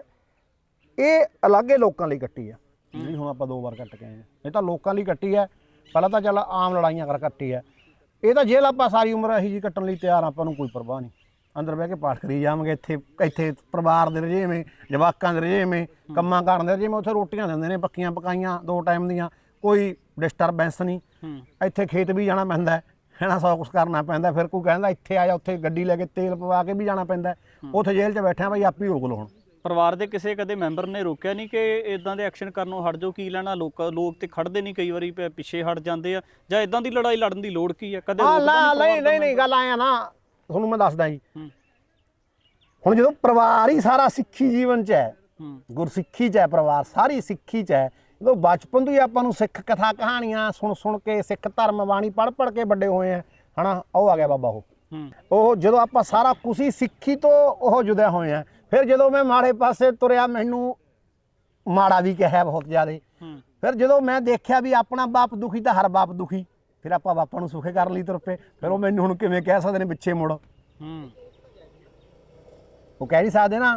ਇਹ ਅਲੱਗੇ ਲੋਕਾਂ ਲਈ ਕੱਟੀ ਹੈ। ਜਿਹੜੀ ਹੁਣ ਆਪਾਂ ਦੋ ਵਾਰ ਕੱਟ ਕੇ ਆਏ ਹਾਂ। ਇਹ ਤਾਂ ਲੋਕਾਂ ਲਈ ਕੱਟੀ ਹੈ। ਪਹਿਲਾਂ ਤਾਂ ਚੱਲ ਆਮ ਲੜਾਈਆਂ ਕਰ ਕੱਟੀ ਹੈ। ਇਹ ਤਾਂ ਜੇਲ੍ਹ ਆਪਾਂ ਸਾਰੀ ਉਮਰ ਇਹੀ ਜੀ ਕੱਟਣ ਲਈ ਤਿਆਰ ਹਾਂ, ਆਪਾਂ ਨੂੰ ਕੋਈ ਪਰਵਾਹ ਨਹੀਂ। ਅੰਦਰ ਬਹਿ ਕੇ ਪਾਠ ਕਰੀ ਜਾਵਾਂਗੇ ਇੱਥੇ ਇੱਥੇ ਪਰਿਵਾਰ ਦੇ ਰਜੇਵੇਂ ਜਵਾਕਾਂ ਦੇ ਰਜੇਵੇਂ ਕੰਮਾਂ ਕਰਨ ਦੇ ਰਜੇਵੇਂ ਉੱਥੇ ਰੋਟੀਆਂ ਦਿੰਦੇ ਨੇ ਪੱਕੀਆਂ ਪਕਾਈਆਂ ਦੋ ਟਾਈਮ ਦੀਆਂ ਕੋਈ ਡਿਸਟਰਬੈਂਸ ਨਹੀਂ। ਹੂੰ। ਇੱਥੇ ਖੇਤ ਵੀ ਜਾਣਾ ਪੈਂਦਾ ਹੈ ਹੈਨਾ ਸਭ ਕੁਝ ਕਰਨਾ ਪੈਂਦਾ ਫਿਰ ਕੋਈ ਕਹਿੰਦਾ ਇੱਥੇ ਆ ਜਾ ਉੱਥੇ ਗੱਡੀ ਲੈ ਕੇ ਤੇਲ ਪਵਾ ਕੇ ਵੀ ਜਾਣਾ ਪੈਂਦਾ। ਹੈ। ਉੱਥੇ ਜੇਲ੍ਹ 'ਚ ਬੈਠਿਆ ਭਾਈ ਆਪੀ ਰੋਕ ਲਓ ਹੁਣ। ਪਰਿਵਾਰ ਦੇ ਕਿਸੇ ਕਦੇ ਮੈਂਬਰ ਨੇ ਰੋਕਿਆ ਨਹੀਂ ਕਿ ਇਦਾਂ ਦੇ ਐਕਸ਼ਨ ਕਰਨੋਂ ਹਟ ਜਾਓ ਕੀ ਲੈਣਾ ਲੋਕ ਲੋਕ ਤੇ ਖੜਦੇ ਨਹੀਂ ਕਈ ਵਾਰੀ ਪਿੱਛੇ ਹਟ ਜਾਂਦੇ ਆ ਜਾਂ ਇਦਾਂ ਦੀ ਲੜਾਈ ਲੜਨ ਦੀ ਲੋੜ ਕੀ ਹੈ ਕਦੇ ਹਾਂ ਨਾ ਨੀ ਨਹੀਂ ਨਹੀਂ ਨਹੀਂ ਗੱਲ ਆਇਆ ਨਾ ਤੁਹਾਨੂੰ ਮੈਂ ਦੱਸਦਾ ਜੀ। ਹੂੰ। ਹੁਣ ਜਦੋਂ ਪਰਿਵਾਰ ਹੀ ਸਾਰਾ ਸਿੱਖੀ ਜੀਵਨ 'ਚ ਹੈ ਹੂੰ। ਗੁਰਸਿੱਖੀ 'ਚ ਹੈ ਪਰਿਵਾਰ ਸਾਰੀ ਸਿੱਖੀ 'ਚ ਹੈ ਜਦੋਂ ਬਚਪਨ ਤੋਂ ਹੀ ਆਪਾਂ ਨੂੰ ਸਿੱਖ ਕਥਾ ਕਹਾਣੀਆਂ ਸੁਣ ਸੁਣ ਕੇ ਸਿੱਖ ਧਰਮ ਬਾਣੀ ਪੜ੍ਹ ਪੜ੍ਹ ਕੇ ਵੱਡੇ ਹੋਏ ਆ ਹਨਾ ਉਹ ਆ ਗਿਆ ਬਾਬਾ ਉਹ। ਹੂੰ। ਉਹ ਜਦੋਂ ਆਪਾਂ ਸਾਰਾ ਕੁਸੀ ਸਿੱਖੀ ਤੋਂ ਉਹ ਜੁਦਿਆ ਹੋਏ ਆ ਫਿਰ ਜਦੋਂ ਮੈਂ ਮਾੜੇ ਪਾਸੇ ਤੁਰਿਆ ਮੈਨੂੰ ਮਾੜਾ ਵੀ ਕਿਹਾ ਬਹੁਤ ਜ਼ਿਆਦਾ। ਹੂੰ। ਫਿਰ ਜਦੋਂ ਮੈਂ ਦੇਖਿਆ ਵੀ ਆਪਣਾ ਬਾਪ ਦੁਖੀ ਤਾਂ ਹਰ ਬਾਪ ਦੁਖੀ। ਫਿਰ ਆਪਾਂ ਬਾਪਾਂ ਨੂੰ ਸੁਖੇ ਕਰ ਲਈ ਤੁਰ ਪਏ। ਫਿਰ ਉਹ ਮੈਨੂੰ ਹੁਣ ਕਿਵੇਂ ਕਹਿ ਸਕਦੇ ਨੇ ਪਿੱਛੇ ਮੁੜ? ਹੂੰ। ਉਹ ਕਹਿ ਨਹੀਂ ਸਕਦੇ ਨਾ।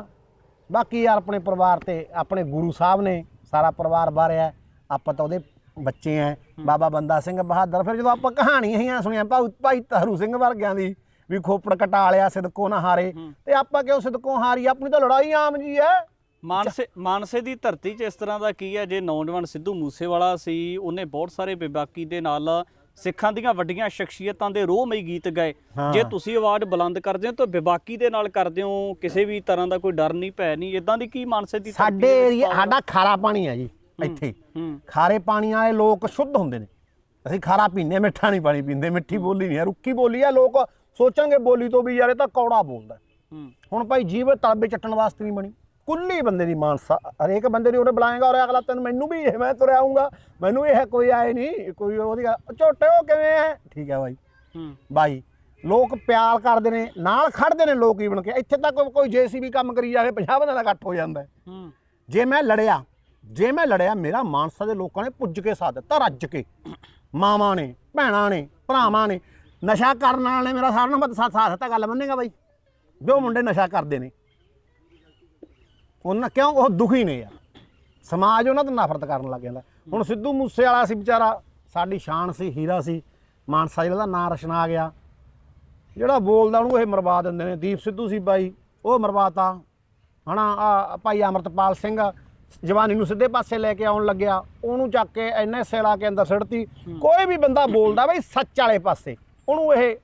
ਬਾਕੀ ਯਾਰ ਆਪਣੇ ਪਰਿਵਾਰ ਤੇ ਆਪਣੇ ਗੁਰੂ ਸਾਹਿਬ ਨੇ ਸਾਰਾ ਪਰਿਵਾਰ ਬਾਰਿਆ ਆਪਾਂ ਤਾਂ ਉਹਦੇ ਬੱਚੇ ਆ ਬਾਬਾ ਬੰਦਾ ਸਿੰਘ ਬਹਾਦਰ। ਫਿਰ ਜਦੋਂ ਆਪਾਂ ਕਹਾਣੀਆਂ ਹੀ ਸੁਣੀਆਂ ਭਾਈ ਭਾਈ ਤਾਰੂ ਸਿੰਘ ਵਰਗਿਆਂ ਦੀ ਵੀ ਖੋਪੜ ਕਟਾ ਲਿਆ ਸਿਦਕੋ ਨਾ ਹਾਰੇ। ਤੇ ਆਪਾਂ ਕਿਉਂ ਸਿਦਕੋ ਹਾਰੀ? ਆਪਣੀ ਤਾਂ ਲੜਾਈ ਆਮ ਜੀ ਹੈ ਮਾਨਸੇ ਮਾਨਸੇ ਦੀ ਧਰਤੀ 'ਚ ਇਸ ਤਰ੍ਹਾਂ ਦਾ ਕੀ ਹੈ ਜੇ ਨੌਜਵਾਨ ਸਿੱਧੂ ਮੂਸੇਵਾਲਾ ਸੀ ਉਹਨੇ ਬਹੁਤ ਸਾਰੇ ਬੇਬਾਕੀ ਦੇ ਨਾਲ ਸਿੱਖਾਂ ਦੀਆਂ ਵੱਡੀਆਂ ਸ਼ਖਸੀਅਤਾਂ ਦੇ ਰੋਹਮਈ ਗੀਤ ਗਾਏ। ਜੇ ਤੁਸੀਂ ਆਵਾਜ਼ ਬੁਲੰਦ ਕਰਦੇ ਹੋ ਤਾਂ ਬੇਬਾਕੀ ਦੇ ਨਾਲ ਕਰਦੇ ਹੋ ਕਿਸੇ ਵੀ ਤਰ੍ਹਾਂ ਦਾ ਕੋਈ ਡਰ ਨਹੀਂ ਭੈ ਨਹੀਂ ਇਦਾਂ ਦੀ ਕੀ ਮਾਨਸੇ ਦੀ ਸਾਡੇ ਏਰੀਆ? ਸਾਡਾ ਖਾਰਾ ਪਾਣੀ ਹੈ ਜੀ ਇੱਥੇ। ਖਾਰੇ ਪਾਣੀ ਵਾਲੇ ਲੋਕ ਸ਼ੁੱਧ ਹੁੰਦੇ ਨੇ। ਅਸੀਂ ਖਾਰਾ ਪੀਂਦੇ ਮਿੱਠਾ ਨਹੀਂ ਪਾਣੀ ਪੀਂਦੇ ਮਿੱਠੀ ਬੋਲੀ ਨਹੀਂ ਹੈ ਰੁੱਖੀ ਬੋਲੀ ਹੈ ਲੋਕ ਸੋਚਾਂਗੇ ਬੋਲੀ ਤੋਂ ਵੀ ਯਾਰ ਇਹ ਤਾਂ ਕੌੜਾ ਬੋਲਦਾ। ਹੁਣ ਭਾਈ ਜੀਵ ਤਲਬੇ ਚੱਟਣ ਵਾਸਤੇ ਨਹੀਂ ਬਣੀ। ਕੁੱਲੀ ਬੰਦੇ ਦੀ ਮਾਨਸਾ ਹਰੇਕ ਬੰਦੇ ਦੀ ਉਹਨੇ ਬੁਲਾਏਗਾ ਔਰ ਅਗਲਾ ਤੈਨੂੰ ਮੈਨੂੰ ਵੀ ਇਹ ਮੈਂ ਤੁਰਿਆ ਆਉਂਗਾ ਮੈਨੂੰ ਇਹ ਕੋਈ ਆਏ ਨਹੀਂ ਕੋਈ ਉਹਦੀ ਝੋਟੇ ਉਹ ਕਿਵੇਂ ਹੈ ਠੀਕ ਹੈ ਬਾਈ। ਹੂੰ। ਬਾਈ ਲੋਕ ਪਿਆਰ ਕਰਦੇ ਨੇ ਨਾਲ ਖੜਦੇ ਨੇ ਲੋਕ ਈਵਨ ਕੇ ਇੱਥੇ ਤੱਕ ਕੋਈ ਜੇਸੀਬੀ ਕੰਮ ਕਰੀ ਜਾਵੇ 50 ਬੰਦਿਆਂ ਦਾ ਇਕੱਠ ਹੋ ਜਾਂਦਾ ਹੈ। ਹੂੰ। ਜੇ ਮੈਂ ਲੜਿਆ ਜੇ ਮੈਂ ਲੜਿਆ ਮੇਰਾ ਮਾਨਸਾ ਦੇ ਲੋਕਾਂ ਨੇ ਪੁੱਜ ਕੇ ਸਾਥ ਦਿੱਤਾ ਰੱਜ ਕੇ। ਮਾਵਾਂ ਨੇ ਭੈਣਾਂ ਨੇ ਭਰਾਵਾਂ ਨੇ ਨਸ਼ਾ ਕਰਨ ਵਾਲਿਆਂ ਨੇ ਮੇਰਾ ਸਾਰਿਆਂ ਨਾਲ ਸਾਥ ਸਾਥ ਦਿੱਤਾ ਗੱਲ ਮੰਨੇਗਾ ਬਾਈ? ਜੋ ਮੁੰਡੇ ਨਸ਼ਾ ਕਰਦੇ ਨੇ ਉਹਨਾਂ ਕਿਉਂ? ਉਹ ਦੁਖੀ ਨੇ ਯਾਰ। ਸਮਾਜ ਉਹਨਾਂ ਤੋਂ ਨਫ਼ਰਤ ਕਰਨ ਲੱਗ ਜਾਂਦਾ। ਹੁਣ ਸਿੱਧੂ ਮੂਸੇ ਵਾਲਾ ਸੀ ਵਿਚਾਰਾ ਸਾਡੀ ਸ਼ਾਨ ਸੀ ਹੀਰਾ ਸੀ ਮਾਨਸਾ ਜਿਹੜਾ ਦਾ ਨਾਂ ਰਸ਼ਨਾ ਆ ਗਿਆ। ਜਿਹੜਾ ਬੋਲਦਾ ਉਹਨੂੰ ਇਹ ਮਰਵਾ ਦਿੰਦੇ ਨੇ ਦੀਪ ਸਿੱਧੂ ਸੀ ਬਾਈ ਉਹ ਮਰਵਾਤਾ। ਹਨਾ ਆ ਭਾਈ ਅਮਰਤਪਾਲ ਸਿੰਘ ਜਵਾਨੀ ਨੂੰ ਸਿੱਧੇ ਪਾਸੇ ਲੈ ਕੇ ਆਉਣ ਲੱਗਿਆ। ਉਹਨੂੰ ਚੱਕ ਕੇ ਐਨਐਸਏ ਲਾ ਕੇ ਅੰਦਰ ਸਿੱਟਤੀ ਕੋਈ ਵੀ ਬੰਦਾ ਬੋਲਦਾ ਬਈ ਸੱਚ ਵਾਲੇ ਪਾਸੇ। ਉਹਨੂੰ ਇਹ